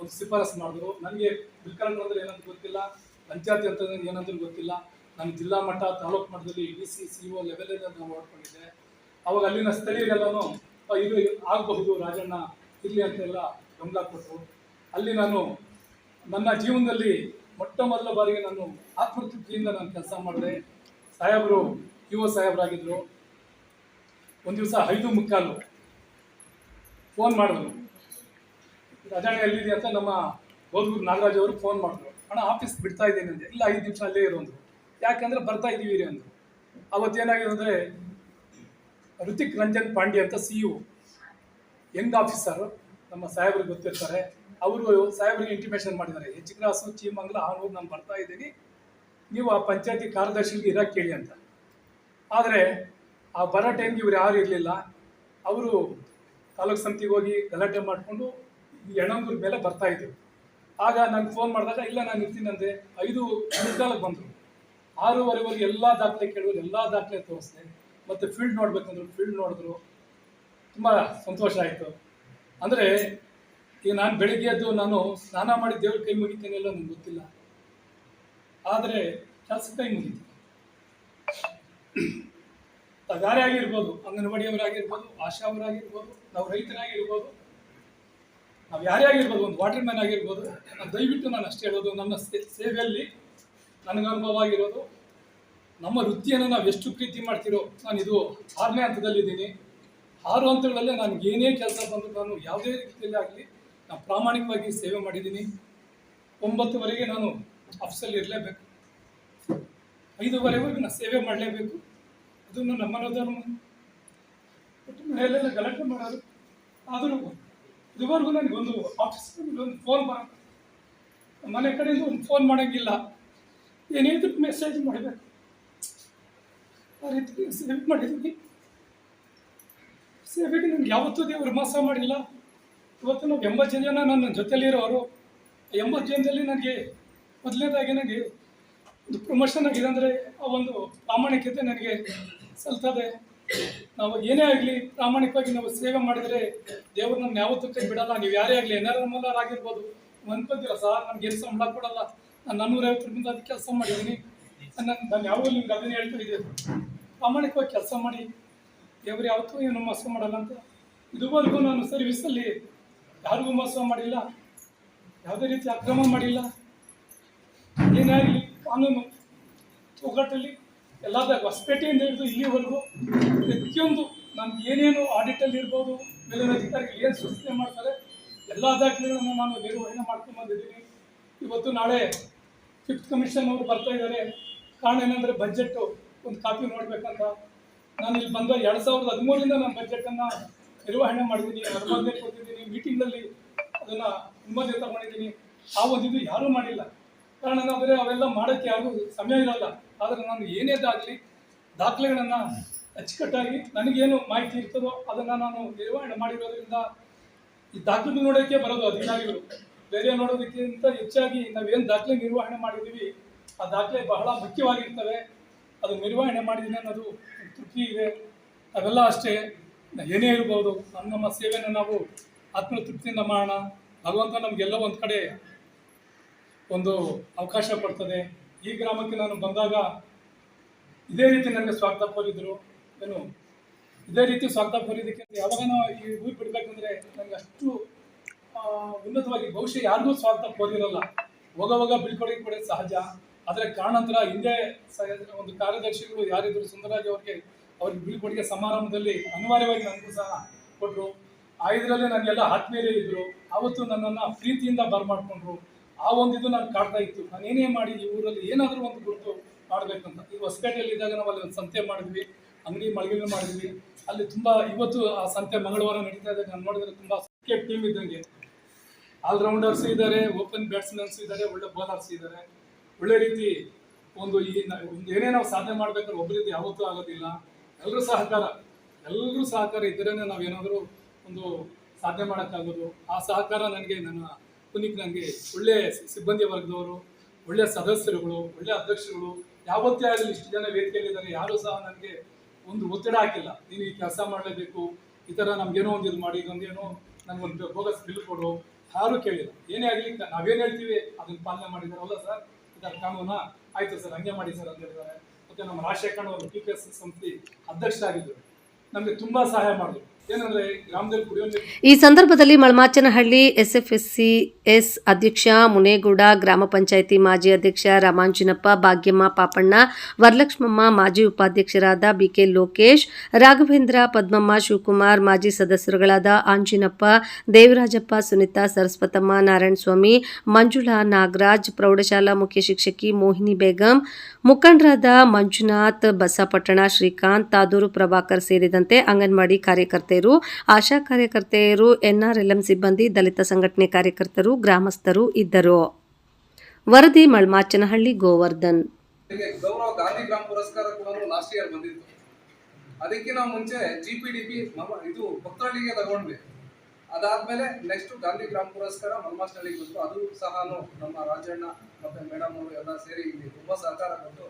ಒಂದು ಶಿಫಾರಸ್ ಮಾಡಿದ್ರು. ನನಗೆ ಬಿಲ್ಕರಣ ಅಂದ್ರೆ ಏನಂತ ಗೊತ್ತಿಲ್ಲ. ಪಂಚಾಯತಿ ಅಂತ ಏನಂತ ಗೊತ್ತಿಲ್ಲ. ನಾನು ಜಿಲ್ಲಾ ಮಟ್ಟ ತಾಲೂಕು ಮಟ್ಟದಲ್ಲಿ ಡಿ ಸಿ ಸಿ ಒ ಲೆವೆಲಲ್ಲಿ ನಾನು ಮಾಡ್ಕೊಂಡಿದ್ದೆ ಅವಾಗ ಅಲ್ಲಿನ ಸ್ಥಳೀಯರೆಲ್ಲನೂ "ಆ, ಇದು ಆಗಬಹುದು ರಾಜಣ್ಣ ಇರಲಿ ಅಂತೆಲ್ಲ ಗಮನ ಕೊಟ್ಟರು ಅಲ್ಲಿ ನಾನು ನನ್ನ ಜೀವನದಲ್ಲಿ ಮೊಟ್ಟ ಮೊದಲ ಬಾರಿಗೆ ನಾನು ಆತ್ಮತೃಪ್ತಿಯಿಂದ ನಾನು ಕೆಲಸ ಮಾಡಿದೆ. ಸಾಹೇಬರು ಯುವ ಸಾಹೇಬರಾಗಿದ್ದರು ಒಂದು ದಿವಸ ಐದು ಮುಕ್ಕಾಲು ಫೋನ್ ಮಾಡಿದ್ರು. ರಾಜಣ್ಣ ಎಲ್ಲಿದೆ ಅಂತ ನಮ್ಮ ಗೋಲ್ಗೂರು ನಾಗರಾಜ್ ಅವರು ಫೋನ್ ಮಾಡಿದ್ರು. ಅಣ್ಣ ಆಫೀಸ್ ಬಿಡ್ತಾ ಇದ್ದೀನಿ. ಇಲ್ಲ ಐದು ನಿಮಿಷ ಅಲ್ಲೇ ಇರು ಅಂದ್ರು. ಯಾಕಂದ್ರೆ ಬರ್ತಾ ಇದ್ದೀವಿ ರೀ ಅಂದರು. ಅವತ್ತೇನಾಗಿದೆ ಅಂದರೆ ಋತಿಕ್ ರಂಜನ್ ಪಾಂಡೆ ಅಂತ ಸಿ ಯು ಯಂಗ್ ಆಫೀಸರ್ ನಮ್ಮ ಸಾಹೇಬ್ರಿಗೆ ಗೊತ್ತಿರ್ತಾರೆ. ಅವರು ಸಾಹೇಬ್ರಿಗೆ ಇಂಟಿಮೇಷನ್ ಮಾಡಿದ್ದಾರೆ. ಎಚ್ ಕ್ರಾಸು ಚೀಮಂಗ್ಲ ಆನೂರು ನಾನು ಬರ್ತಾ ಇದ್ದೀನಿ. ನೀವು ಆ ಪಂಚಾಯತಿ ಕಾರ್ಯದರ್ಶಿಗೆ ಇರೋಕ್ಕೆ ಕೇಳಿ ಅಂತ. ಆದರೆ ಆ ಬರೋ ಟೈಮ್ಗೆ ಇವ್ರು ಯಾರು ಇರಲಿಲ್ಲ. ಅವರು ತಾಲೂಕು ಸಮಿತಿಗೆ ಹೋಗಿ ಗಲಾಟೆ ಮಾಡಿಕೊಂಡು ಈ ಯಣಂದೂರ್ ಮೇಲೆ ಬರ್ತಾ ಇದ್ರು. ಆಗ ನಾನು ಫೋನ್ ಮಾಡಿದಾಗ, ಇಲ್ಲ, ನಾನು ಇರ್ತೀನಿ ಅಂದೆ. ಐದು ಮುಕ್ಕಾಲಕ್ಕೆ ಬಂದರು. ಆರೂವರೆವರೆಗೆ ಎಲ್ಲ ದಾಖಲೆ ಕೇಳಿದ್ರು, ಎಲ್ಲ ದಾಖಲೆ ತೋರಿಸಿದೆ. ಮತ್ತು ಫೀಲ್ಡ್ ನೋಡ್ಬೇಕಂದ್ರು ಫೀಲ್ಡ್ ನೋಡಿದ್ರು. ತುಂಬ ಸಂತೋಷ ಆಯಿತು. ಅಂದರೆ ಈಗ ನಾನು ಬೆಳಿಗ್ಗೆ ಎದ್ದು ನಾನು ಸ್ನಾನ ಮಾಡಿ ದೇವ್ರ ಕೈ ಮುಗಿತೀನಿ ಎಲ್ಲ ನನಗೆ ಗೊತ್ತಿಲ್ಲ. ಆದರೆ ಕೆಲಸ ಕೈ ಮುಗಿತೀನಿ ಯಾರೇ ಆಗಿರ್ಬೋದು, ಅಂಗನವಾಡಿಯವರಾಗಿರ್ಬೋದು, ಆಶಾವರಾಗಿರ್ಬೋದು, ನಾವು ರೈತರಾಗಿರ್ಬೋದು, ನಾವು ಯಾರೇ ಆಗಿರ್ಬೋದು, ಒಂದು ವಾಟರ್ ಮ್ಯಾನ್ ಆಗಿರ್ಬೋದು, ದಯವಿಟ್ಟು ನಾನು ಅಷ್ಟೇ ಹೇಳೋದು, ನನ್ನ ಸೇವೆಯಲ್ಲಿ ನನಗೆ ಅನುಭವ ಆಗಿರೋದು ನಮ್ಮ ವೃತ್ತಿಯನ್ನು ನಾವು ಎಷ್ಟು ಪ್ರೀತಿ ಮಾಡ್ತೀರೋ ನಾನು ಇದು ಆರನೇ ಹಂತದಲ್ಲಿದ್ದೀನಿ. ಆರು ಹಂತಗಳಲ್ಲೇ ನಾನು ಏನೇ ಕೆಲಸ ಬಂದರೂ ನಾನು ಯಾವುದೇ ರೀತಿಯಲ್ಲಿ ಆಗಲಿ ನಾನು ಪ್ರಾಮಾಣಿಕವಾಗಿ ಸೇವೆ ಮಾಡಿದ್ದೀನಿ. ಒಂಬತ್ತುವರೆಗೆ ನಾನು ಆಫೀಸಲ್ಲಿ ಇರಲೇಬೇಕು. ಐದುವರೆವರೆಗೂ ನಾನು ಸೇವೆ ಮಾಡಲೇಬೇಕು. ಅದನ್ನು ನಮ್ಮ ಮನೋಧರ್ಮ ಒಟ್ಟು ಮನೆಯಲ್ಲೆಲ್ಲ ಗಲಾಟೆ ಮಾಡೋದು. ಆದರೂ ಇದುವರೆಗೂ ನನಗೊಂದು ಆಫೀಸ್ ಒಂದು ಫೋನ್ ಬರ ಮನೆ ಕಡೆಯಿಂದ ಒಂದು ಫೋನ್ ಮಾಡೋಂಗಿಲ್ಲ. ಏನೇದ್ರು ಮೆಸೇಜ್ ಮಾಡಬೇಕು ಆ ರೀತಿ ಸೇವೆ ಮಾಡಿದ್ದೀನಿ ಸೇವೆಗೆ ನನಗೆ ಯಾವತ್ತೂ ದೇವರು ಮೋಸ ಮಾಡಿಲ್ಲ. ಇವತ್ತು ನಾವು ಎಂಬತ್ತು ಜನ ನನ್ನ ಜೊತೆಲಿರೋರು ಎಂಬತ್ತು ಜನದಲ್ಲಿ ನನಗೆ ಮೊದಲನೇದಾಗಿ ನನಗೆ ಒಂದು ಪ್ರಮೋಷನ್ ಆಗಿದೆ ಅಂದರೆ ಆ ಒಂದು ಪ್ರಾಮಾಣಿಕತೆ ನನಗೆ ಸಲ್ತದೆ. ನಾವು ಏನೇ ಆಗಲಿ, ಪ್ರಾಮಾಣಿಕವಾಗಿ ನಾವು ಸೇವೆ ಮಾಡಿದರೆ ದೇವರು ನಮ್ಗೆ ಯಾವತ್ತೂ ಕೈ ಬಿಡಲ್ಲ. ನೀವು ಯಾರೇ ಆಗಲಿ ಎನ್ನಾರ ಆಗಿರ್ಬೋದು ಅನ್ಕೋತೀರ ಸರ್ ನಮ್ಗೆ ಏನು ಸಂಬಳ ಕೊಡಲ್ಲ. ನಾನು ನಾನ್ನೂರೈವತ್ತು ರೂಪಾಯಿಂದ ಅದು ಕೆಲಸ ಮಾಡಿದ್ದೀನಿ. ನಾನು ನಾನು ನಿಮ್ಗೆ ಅದನ್ನು ಹೇಳ್ತಾ ಪ್ರಾಮಾಣಿಕವಾಗಿ ಕೆಲಸ ಮಾಡಿ. ದೇವರು, ಯಾವತ್ತೂ ಏನು ಮೋಸ ಮಾಡಲ್ಲ ಅಂತ. ಇದುವರೆಗೂ ನಾನು ಸರ್ವಿಸಲ್ಲಿ ಯಾರಿಗೂ ಮೋಸ ಮಾಡಿಲ್ಲ. ಯಾವುದೇ ರೀತಿ ಅಕ್ರಮ ಮಾಡಿಲ್ಲ. ಏನೇ ಆಗಲಿ, ಕಾನೂನು ಚೌಕಟ್ಟಲ್ಲಿ ಎಲ್ಲದಾಗ ಹೊಸಪೇಟೆಯಿಂದ ಹಿಡಿದು ಇಲ್ಲಿವರೆಗೂ ಪ್ರತಿಯೊಂದು ನಮ್ಗೆ ಏನೇನು ಆಡಿಟಲ್ಲಿ ಇರ್ಬೋದು ಮೇಲಿನ ಅಧಿಕಾರಿಗಳು ಏನು ಸೂಚನೆ ಮಾಡ್ತಾರೆ, ಎಲ್ಲ ದಾಖಲೆಗಳನ್ನು ನಾನು ನಿರ್ವಹಣೆ ಮಾಡ್ಕೊಂಡು ಬಂದಿದ್ದೀನಿ. ಇವತ್ತು ನಾಳೆ ಫಿಫ್ತ್ ಕಮಿಷನ್ ಅವರು ಬರ್ತಾ ಇದ್ದಾರೆ. ಕಾರಣ ಏನಂದರೆ ಬಜೆಟ್ಟು ಒಂದು ಕಾಪಿ ನೋಡ್ಬೇಕಂತ. ನಾನು ಇಲ್ಲಿ ಬಂದ ಎರಡು ಸಾವಿರದ ಹದಿಮೂರರಿಂದ ನಾನು ಬಜೆಟನ್ನು ನಿರ್ವಹಣೆ ಮಾಡಿದ್ದೀನಿ ಅನುಮೋದನೆ ಕೊಟ್ಟಿದ್ದೀನಿ ಮೀಟಿಂಗಲ್ಲಿ ಅದನ್ನು ಅನುಮೋದನೆ ತಗೊಂಡಿದ್ದೀನಿ ಆ ಒಂದು ಯಾರು ಮಾಡಿಲ್ಲ. ಕಾರಣ ಏನಂದ್ರೆ ಅವೆಲ್ಲ ಮಾಡೋಕ್ಕೆ ಯಾರು ಸಮಯ ಇರಲ್ಲ. ಆದರೆ ನಾನು ಏನೇದಾಗಲಿ ದಾಖಲೆಗಳನ್ನು ಅಚ್ಚುಕಟ್ಟಾಗಿ ನನಗೇನು ಮಾಹಿತಿ ಇರ್ತದೋ ಅದನ್ನು ನಾನು ನಿರ್ವಹಣೆ ಮಾಡಿರೋದ್ರಿಂದ ಈ ದಾಖಲೆ ನೋಡೋಕ್ಕೆ ಬರೋದು ಅಧಿಕಾರಿಗಳು. ಬೇರೆ ನೋಡೋದಕ್ಕಿಂತ ಹೆಚ್ಚಾಗಿ ನಾವೇನು ದಾಖಲೆ ನಿರ್ವಹಣೆ ಮಾಡಿದ್ದೀವಿ, ಆ ದಾಖಲೆ ಬಹಳ ಮುಖ್ಯವಾಗಿರ್ತವೆ. ಅದು ನಿರ್ವಹಣೆ ಮಾಡಿದ್ದೀನಿ ಅನ್ನೋದು ತೃಪ್ತಿ ಇದೆ. ಅವೆಲ್ಲ ಅಷ್ಟೇ ಏನೇ ಇರ್ಬೋದು ನಮ್ಮ ನಮ್ಮ ಸೇವೆಯನ್ನು ನಾವು ಆತ್ಮತೃಪ್ತಿಯಿಂದ ಮಾಡೋಣ. ಭಗವಂತ ನಮಗೆಲ್ಲ ಒಂದು ಕಡೆ ಒಂದು ಅವಕಾಶ ಕೊಡ್ತದೆ. ಈ ಗ್ರಾಮಕ್ಕೆ ನಾನು ಬಂದಾಗ ಇದೇ ರೀತಿ ನನಗೆ ಸ್ವಾಗತ ಕೋರಿದ್ರು. ಏನು, ಇದೇ ರೀತಿ ಸ್ವಾಗತ ಕೋರಿದ್ದಕ್ಕೆ ಯಾವಾಗ ಈ ಊರು ಬಿಡಬೇಕಂದ್ರೆ ನನಗೆ ಅಷ್ಟು ಉನ್ನತವಾಗಿ ಬಹುಶಃ ಯಾರಿಗೂ ಸ್ವಾರ್ಥ ಕೋರಿರಲ್ಲ. ಹೋಗೋವಾಗ ಬೀಳ್ಕೊಡುಗೆ ಕೂಡ ಸಹಜ. ಆದರೆ ಕಾರಣಾಂತರ ಹಿಂದೆ ಒಂದು ಕಾರ್ಯದರ್ಶಿಗಳು ಯಾರಿದ್ರು ಸುಂದರರಾಜ್ ಅವ್ರಿಗೆ ಅವ್ರಿಗೆ ಬೀಳ್ಕೊಡುಗೆ ಸಮಾರಂಭದಲ್ಲಿ ಅನಿವಾರ್ಯವಾಗಿ ನನಗೂ ಸಹ ಕೊಟ್ಟರು ಆ ಇದರಲ್ಲಿ ನನಗೆಲ್ಲ ಆತ್ಮೀಯರೇ ಇದ್ದರು ಆವತ್ತು ನನ್ನನ್ನು ಪ್ರೀತಿಯಿಂದ ಬರಮಾಡ್ಕೊಂಡ್ರು. ಆ ಒಂದು ಇದು ನಾನು ಕಾಡ್ತಾ ಇತ್ತು. ನಾನು ಏನೇ ಮಾಡಿ ಈ ಊರಲ್ಲಿ ಏನಾದರೂ ಒಂದು ಗುರುತು ಮಾಡಬೇಕಂತ. ಈ ಹೊಸಪೇಟೆಯಲ್ಲಿ ಇದ್ದಾಗ ನಾವು ಅಲ್ಲಿ ಒಂದು ಸಂತೆ ಮಾಡಿದ್ವಿ. ಅಂಗಡಿ ಮಳಿಗೆ ಮಾಡಿದ್ವಿ. ಅಲ್ಲಿ ತುಂಬ ಇವತ್ತು ಆ ಸಂತೆ ಮಂಗಳವಾರ ನಡೀತಾ ಇದ್ದಾಗ ನಾನು ನೋಡಿದ್ರೆ ತುಂಬ ಕ್ರಿಕೆಟ್ ಟೀಮ್ ಇದ್ದಂಗೆ. ಆಲ್ರೌಂಡರ್ಸ್ ಇದ್ದಾರೆ ಓಪನ್ ಬ್ಯಾಟ್ಸ್ಮನ್ಸ್ ಇದ್ದಾರೆ, ಒಳ್ಳೆ ಬೌಲರ್ಸ್ ಇದ್ದಾರೆ. ಒಳ್ಳೆ ರೀತಿ ಒಂದು ಈ ಏನೇ ನಾವು ಸಾಧನೆ ಮಾಡ್ಬೇಕಾದ್ರೆ ಒಬ್ಬರಿಂದ ಯಾವತ್ತೂ ಆಗೋದಿಲ್ಲ. ಎಲ್ಲರೂ ಸಹಕಾರ ಎಲ್ಲರೂ ಸಹಕಾರ ಇದ್ದರೆ ನಾವೇನಾದರೂ ಒಂದು ಸಾಧನೆ ಮಾಡೋಕ್ಕಾಗೋದು. ಆ ಸಹಕಾರ ನನಗೆ, ನನ್ನ ಕುನಿಕ್ ನನಗೆ, ಒಳ್ಳೆ ಸಿಬ್ಬಂದಿ ವರ್ಗದವರು, ಒಳ್ಳೆ ಸದಸ್ಯರುಗಳು, ಒಳ್ಳೆ ಅಧ್ಯಕ್ಷರುಗಳು, ಯಾವತ್ತೇ ಆಗಲಿ ಇಷ್ಟು ಜನ ವೇದಿಕೆಯಲ್ಲಿದ್ದಾರೆ, ಯಾರೂ ಸಹ ನನಗೆ ಒಂದು ಒತ್ತಡ ಹಾಕಿಲ್ಲ. ನೀನು ಈ ಕೆಲಸ ಮಾಡಲೇಬೇಕು, ಈ ಥರ ನಮ್ಗೇನೋ ಒಂದು ಇದು ಮಾಡಿ, ಇದೊಂದೇನೋ ನನಗೊಂದು ಬೋಗಸ್ ಬಿಲ್ ಕೊಡು. ಯಾರೂ ಕೇಳಿಲ್ಲ. ಏನೇ ಆಗಲಿ ನಾವೇನು ಹೇಳ್ತೀವಿ? ಅದನ್ನು ಪಾಲನೆ ಮಾಡಿದ್ದಾರೆ ಹೌದಾ ಸರ್ ಇದರ ಕಾನೂನಾ. ಆಯಿತು ಸರ್ ಹಂಗೆ ಮಾಡಿ ಸರ್ ಅಂತ ಹೇಳಿದ್ದಾರೆ. ಮತ್ತು ನಮ್ಮ ರಾಜಶೇಖರ್ ಅವರು ಟಿ ಪಿ ಎಸ್ ಸಂಸ್ಥೆ ಅಧ್ಯಕ್ಷರಾಗಿದ್ದರು. ನಮಗೆ ತುಂಬ ಸಹಾಯ ಮಾಡಿದ್ರು. ಈ ಸಂದರ್ಭದಲ್ಲಿ ಮಳಮಾಚನಹಳ್ಳಿ ಎಸ್ಎಫ್ಎಸ್ಸಿ ಎಸ್ ಅಧ್ಯಕ್ಷ ಮುನೇಗೌಡ, ಗ್ರಾಮ ಪಂಚಾಯಿತಿ ಮಾಜಿ ಅಧ್ಯಕ್ಷ ರಾಮಾಂಜಿನಪ್ಪ, ಭಾಗ್ಯಮ್ಮ ಪಾಪಣ್ಣ, ವರಲಕ್ಷ್ಮಮ್ಮ ಮಾಜಿ ಉಪಾಧ್ಯಕ್ಷರಾದ ಬಿಕೆ ಲೋಕೇಶ್, ರಾಘವೇಂದ್ರ ಪದ್ಮಮ್ಮ ಶಿವಕುಮಾರ್, ಮಾಜಿ ಸದಸ್ಯರುಗಳಾದ ಆಂಜಿನಪ್ಪ, ದೇವರಾಜಪ್ಪ, ಸುನಿತಾ ಸರಸ್ವತಮ್ಮ, ನಾರಾಯಣಸ್ವಾಮಿ, ಮಂಜುಳಾ ನಾಗರಾಜ್, ಪ್ರೌಢಶಾಲಾ ಮುಖ್ಯ ಶಿಕ್ಷಕಿ ಮೋಹಿನಿ ಬೇಗಂ, ಮುಖಂಡರಾದ ಮಂಜುನಾಥ್, ಬಸಪಟ್ಟಣ ಶ್ರೀಕಾಂತ್, ತಾದೂರು ಪ್ರಭಾಕರ್ ಸೇರಿದಂತೆ ಅಂಗನವಾಡಿ ಕಾರ್ಯಕರ್ತೆಯರು, ಆಶಾ ಕಾರ್ಯಕರ್ತೆಯರು ಎನ್ಆರ್ಎಲ್ಎಂ ಸಿಬ್ಬಂದಿ, ದಲಿತ ಸಂಘಟನೆ ಕಾರ್ಯಕರ್ತರು, ಗ್ರಾಮಸ್ಥರು ಇದ್ದರು. ವರದಿ ಮಳ್ಮಾಚನಹಳ್ಳಿ, ಗೋವರ್ಧನ್. ಗೌರವ ಗಾಂಧಿ ಗ್ರಾಮ ಪುರಸ್ಕಾರ ಲಾಸ್ಟ್ ಇಯರ್ ಬಂದಿತ್ತು. ಅದಕ್ಕಿಂತ ಮುಂಚೆ ಜಿ ಇದು ಭಕ್ತಹಳ್ಳಿಗೆ ತಗೊಂಡ್ವಿ. ಅದಾದ್ಮೇಲೆ ನೆಕ್ಸ್ಟ್ ಗಾಂಧಿ ಗ್ರಾಮ ಪುರಸ್ಕಾರ ಮಲ್ಮಾಸ್ಟಳ್ಳಿಗೆ ಬಂತು. ಅದು ಸಹ ನಮ್ಮ ರಾಜಣ್ಣ ಮತ್ತೆ ಮೇಡಮ್ ಅವರು ಎಲ್ಲ ಸೇರಿ ಇಲ್ಲಿ ತುಂಬಾ ಸಹಕಾರ ಕೊಟ್ಟು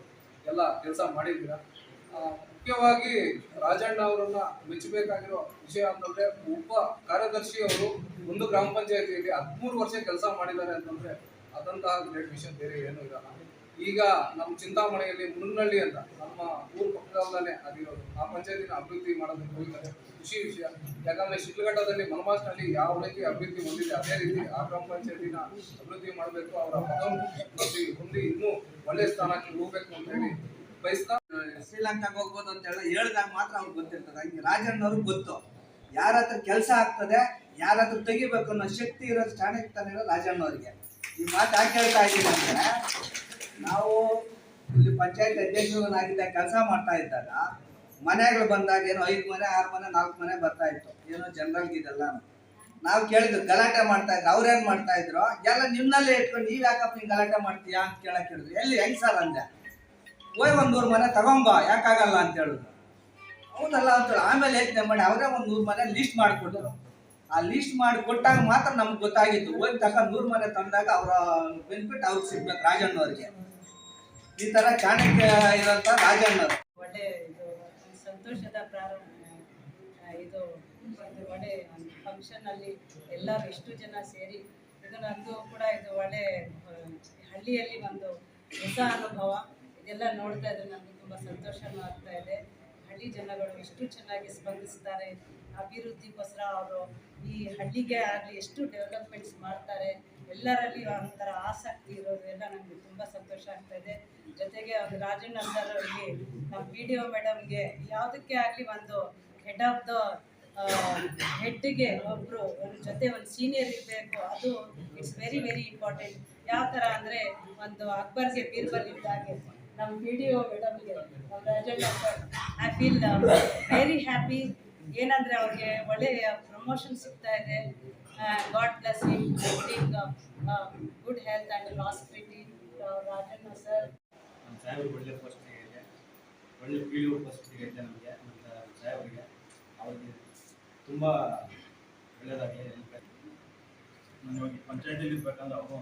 ಎಲ್ಲ ಕೆಲಸ ಮಾಡಿದ್ದೀರಾ. ಮುಖ್ಯವಾಗಿ ರಾಜಣ್ಣ ಅವರನ್ನ ಮೆಚ್ಚಬೇಕಾಗಿರೋ ವಿಷಯ ಅಂತಂದ್ರೆ ಉಪ ಕಾರ್ಯದರ್ಶಿ ಅವರು ಒಂದು ಗ್ರಾಮ ಪಂಚಾಯತಿಯಲ್ಲಿ ಹದಿಮೂರು ವರ್ಷ ಕೆಲಸ ಮಾಡಿದ್ದಾರೆ ಅಂತಂದ್ರೆ ಅದಂತಹ ಗ್ರೇಟ್ ವಿಷಯ, ಬೇರೆ ಏನೂ ಇರಲ್ಲ ಈಗ ನಮ್ಮ ಚಿಂತಾಮಣಿಯಲ್ಲಿ ಮುನ್ನಳ್ಳಿ ಅಂತ ನಮ್ಮ ಊರು ಪಕ್ಕದಲ್ಲೇ ಅದಿರೋದು ಆ ಪಂಚಾಯತಿನ ಅಭಿವೃದ್ಧಿ ಮಾಡೋದಕ್ಕೆ ಹೋಗಿದ್ದಾರೆ. ಖುಷಿ ವಿಷಯ. ಯಾಕಂದ್ರೆ ಶಿಡ್ಲಘಟ್ಟದಲ್ಲಿ ಮನಮಾಸ್ನಲ್ಲಿ ಯಾವ ರೀತಿ ಅಭಿವೃದ್ಧಿ ಹೊಂದಿದೆ, ಅದೇ ರೀತಿ ಆ ಗ್ರಾಮ ಪಂಚಾಯತಿನ ಅಭಿವೃದ್ಧಿ ಮಾಡಬೇಕು, ಅವರ ಪದೋನ್ನತಿ ಹೊಂದಿ ಇನ್ನೂ ಒಳ್ಳೆ ಸ್ಥಾನಕ್ಕೆ ಹೋಗ್ಬೇಕು ಅಂತ ಹೇಳಿ ಬಯಸ್ತಾ ಶ್ರೀಲಂಕಾಗೆ ಹೋಗ್ಬೋದು ಅಂತ ಹೇಳಿ ಹೇಳ್ದಾಗ ಮಾತ್ರ ಅವ್ರಿಗೆ ಗೊತ್ತಿರ್ತದೆ. ಹಂಗೆ ರಾಜಣ್ಣವ್ರಿಗೆ ಗೊತ್ತು. ಯಾರ ಹತ್ರ ಕೆಲಸ ಆಗ್ತದೆ ಯಾರ ಹತ್ರ ತೆಗಿಬೇಕು ಅನ್ನೋ ಶಕ್ತಿ ಇರೋ ಚಾಣಕ್ಯತನ ಇರೋ ರಾಜಣ್ಣವ್ರಿಗೆ. ಈ ಮಾತು ಯಾಕೆ ಹೇಳ್ತಾ ಇದ್ದೀನಿ ಅಂದ್ರೆ, ನಾವು ಇಲ್ಲಿ ಪಂಚಾಯತ್ ಅಧ್ಯಕ್ಷನಾಗಿದ್ದಾಗ ಕೆಲಸ ಮಾಡ್ತಾ ಇದ್ದಾಗ, ಮನೆಗಳು ಬಂದಾಗ ಏನೋ ಐದು ಮನೆ, ಆರು ಮನೆ, ನಾಲ್ಕು ಮನೆ ಬರ್ತಾ ಇತ್ತು. ಏನೋ ಜನರಲ್ಗೆ ಇದೆಲ್ಲ ನಾವು ಕೇಳಿದ್ರು ಗಲಾಟೆ ಮಾಡ್ತಾ ಇದ್ರು. ಅವ್ರೇನ್ ಮಾಡ್ತಾ ಇದ್ರು? ಎಲ್ಲ ನಿಮ್ಮಲ್ಲೇ ಇಟ್ಕೊಂಡು, ನೀವ್ ಯಾಕಪ್ಪ ನೀವು ಗಲಾಟೆ ಮಾಡ್ತೀಯಾ ಅಂತ ಕೇಳಕ್ ಹೇಳಿದ್ರು ಎಲ್ಲಿ ಹೆಂಗ್ ಸರ್ ಅಂದೆ? ಹೋಯ್ ಒಂದು ನೂರು ಮನೆ ತಗೊಂಬ, ಯಾಕಾಗಲ್ಲ ಅಂತ ಹೇಳಿದ್ರು ಹೌದಲ್ಲ ಅಂತ ಆಮೇಲೆ ಯೋಚನೆ ಮಾಡಿ ಅವರೇ ಒಂದು ನೂರು ಮನೆ ಲಿಸ್ಟ್ ಮಾಡಿಕೊಟ್ರು ಆ ಲಿಸ್ಟ್ ಮಾಡಿ ಕೊಟ್ಟಾಗ ಮಾತ್ರ ನಮ್ಗೆ ಗೊತ್ತಾಗಿತ್ತು ಹೋಗಿ ತಕ ನೂರು ಮನೆ ತಂದಾಗ ಅವರ ಬೆನಿಫಿಟ್ ಅವ್ರಿಗೆ ಸಿಗ್ಬೇಕು ರಾಜಣ್ಣವ್ರಿಗೆ ಈ ತರ ಚಾಣಕ್ಯ ಇರೋಂಥ ರಾಜಣ್ಣವ್ರು ಒಳ್ಳೆ ಇದು, ಸಂತೋಷದ ಪ್ರಾರಂಭ. ಇದು ಒಂದು ಒಳ್ಳೆ ಫಂಕ್ಷನಲ್ಲಿ ಎಲ್ಲರೂ ಎಷ್ಟು ಜನ ಸೇರಿ, ಇದು ನಂದು ಕೂಡ ಇದು ಒಳ್ಳೆ ಹಳ್ಳಿಯಲ್ಲಿ ಒಂದು ಹೊಸ ಅನುಭವ. ಇದೆಲ್ಲ ನೋಡ್ತಾ ಇದ್ರೆ ನಮಗೆ ತುಂಬ ಸಂತೋಷನೂ ಆಗ್ತಾ ಇದೆ. ಹಳ್ಳಿ ಜನಗಳು ಎಷ್ಟು ಚೆನ್ನಾಗಿ ಸ್ಪಂದಿಸ್ತಾರೆ. ಅಭಿವೃದ್ಧಿಗೋಸ್ಕರ ಅವರು ಈ ಹಳ್ಳಿಗೆ ಆಗಲಿ ಎಷ್ಟು ಡೆವಲಪ್ಮೆಂಟ್ಸ್ ಮಾಡ್ತಾರೆ. ಎಲ್ಲರಲ್ಲಿ ಒಂಥರ ಆಸಕ್ತಿ ಇರೋದು ಎಲ್ಲ ನಮಗೆ ತುಂಬ ಸಂತೋಷ ಆಗ್ತಾ ಇದೆ. ಜೊತೆಗೆ ಒಂದು ರಾಜಣ್ಣ ಸರ್ ಅವರಿಗೆ ನಮ್ಮ ಪಿ ಡಿ ಒ ಮೇಡಮ್ಗೆ ಯಾವುದಕ್ಕೆ ಆಗಲಿ ಒಂದು ಹೆಡ್ ಆಫ್ ದ ಹೆಡ್ಗೆ ಒಬ್ಬರು ಒಂದು ಜೊತೆ ಒಂದು ಸೀನಿಯರ್ ಇರಬೇಕು, ಅದು ಇಟ್ಸ್ ವೆರಿ ವೆರಿ ಇಂಪಾರ್ಟೆಂಟ್ ಯಾವ ಥರ ಅಂದರೆ ಒಂದು ಅಕ್ಬರ್ಗೆ ಬೀರ್ಬಲ್ ಇದ್ದಾಗೆ ನಮ್ಮ ಪಿ ಡಿ ಒ ಮೇಡಮ್ಗೆ ನಮ್ಮ Rajanna sir I feel very happy ಏನಂದರೆ ಅವ್ರಿಗೆ ಒಳ್ಳೆಯ ಪ್ರಮೋಷನ್ ಸಿಗ್ತಾ ಇದೆ. God bless good health and prosperity Rajanna sir ನಮ್ಮ ಸಾಹೇಬ್ರಿಗೆ ಒಳ್ಳೆ ಪೋಸ್ಟ್ ಇದೆ. ಒಳ್ಳೆ ಪಿ ಡಿ ಪೋಸ್ಟ್ ಸಿಗೈತೆ ನಮಗೆ. ಮತ್ತು ಸಾಹೇಬ್ರಿಗೆ. ಅವ್ರಿಗೆ ತುಂಬ ಒಳ್ಳೆಯದಾಗಲಿ ನನಗೆ ಪಂಚಾಯತಿಲಿ ಇರ್ಬೇಕಂದ್ರೆ ಅವರು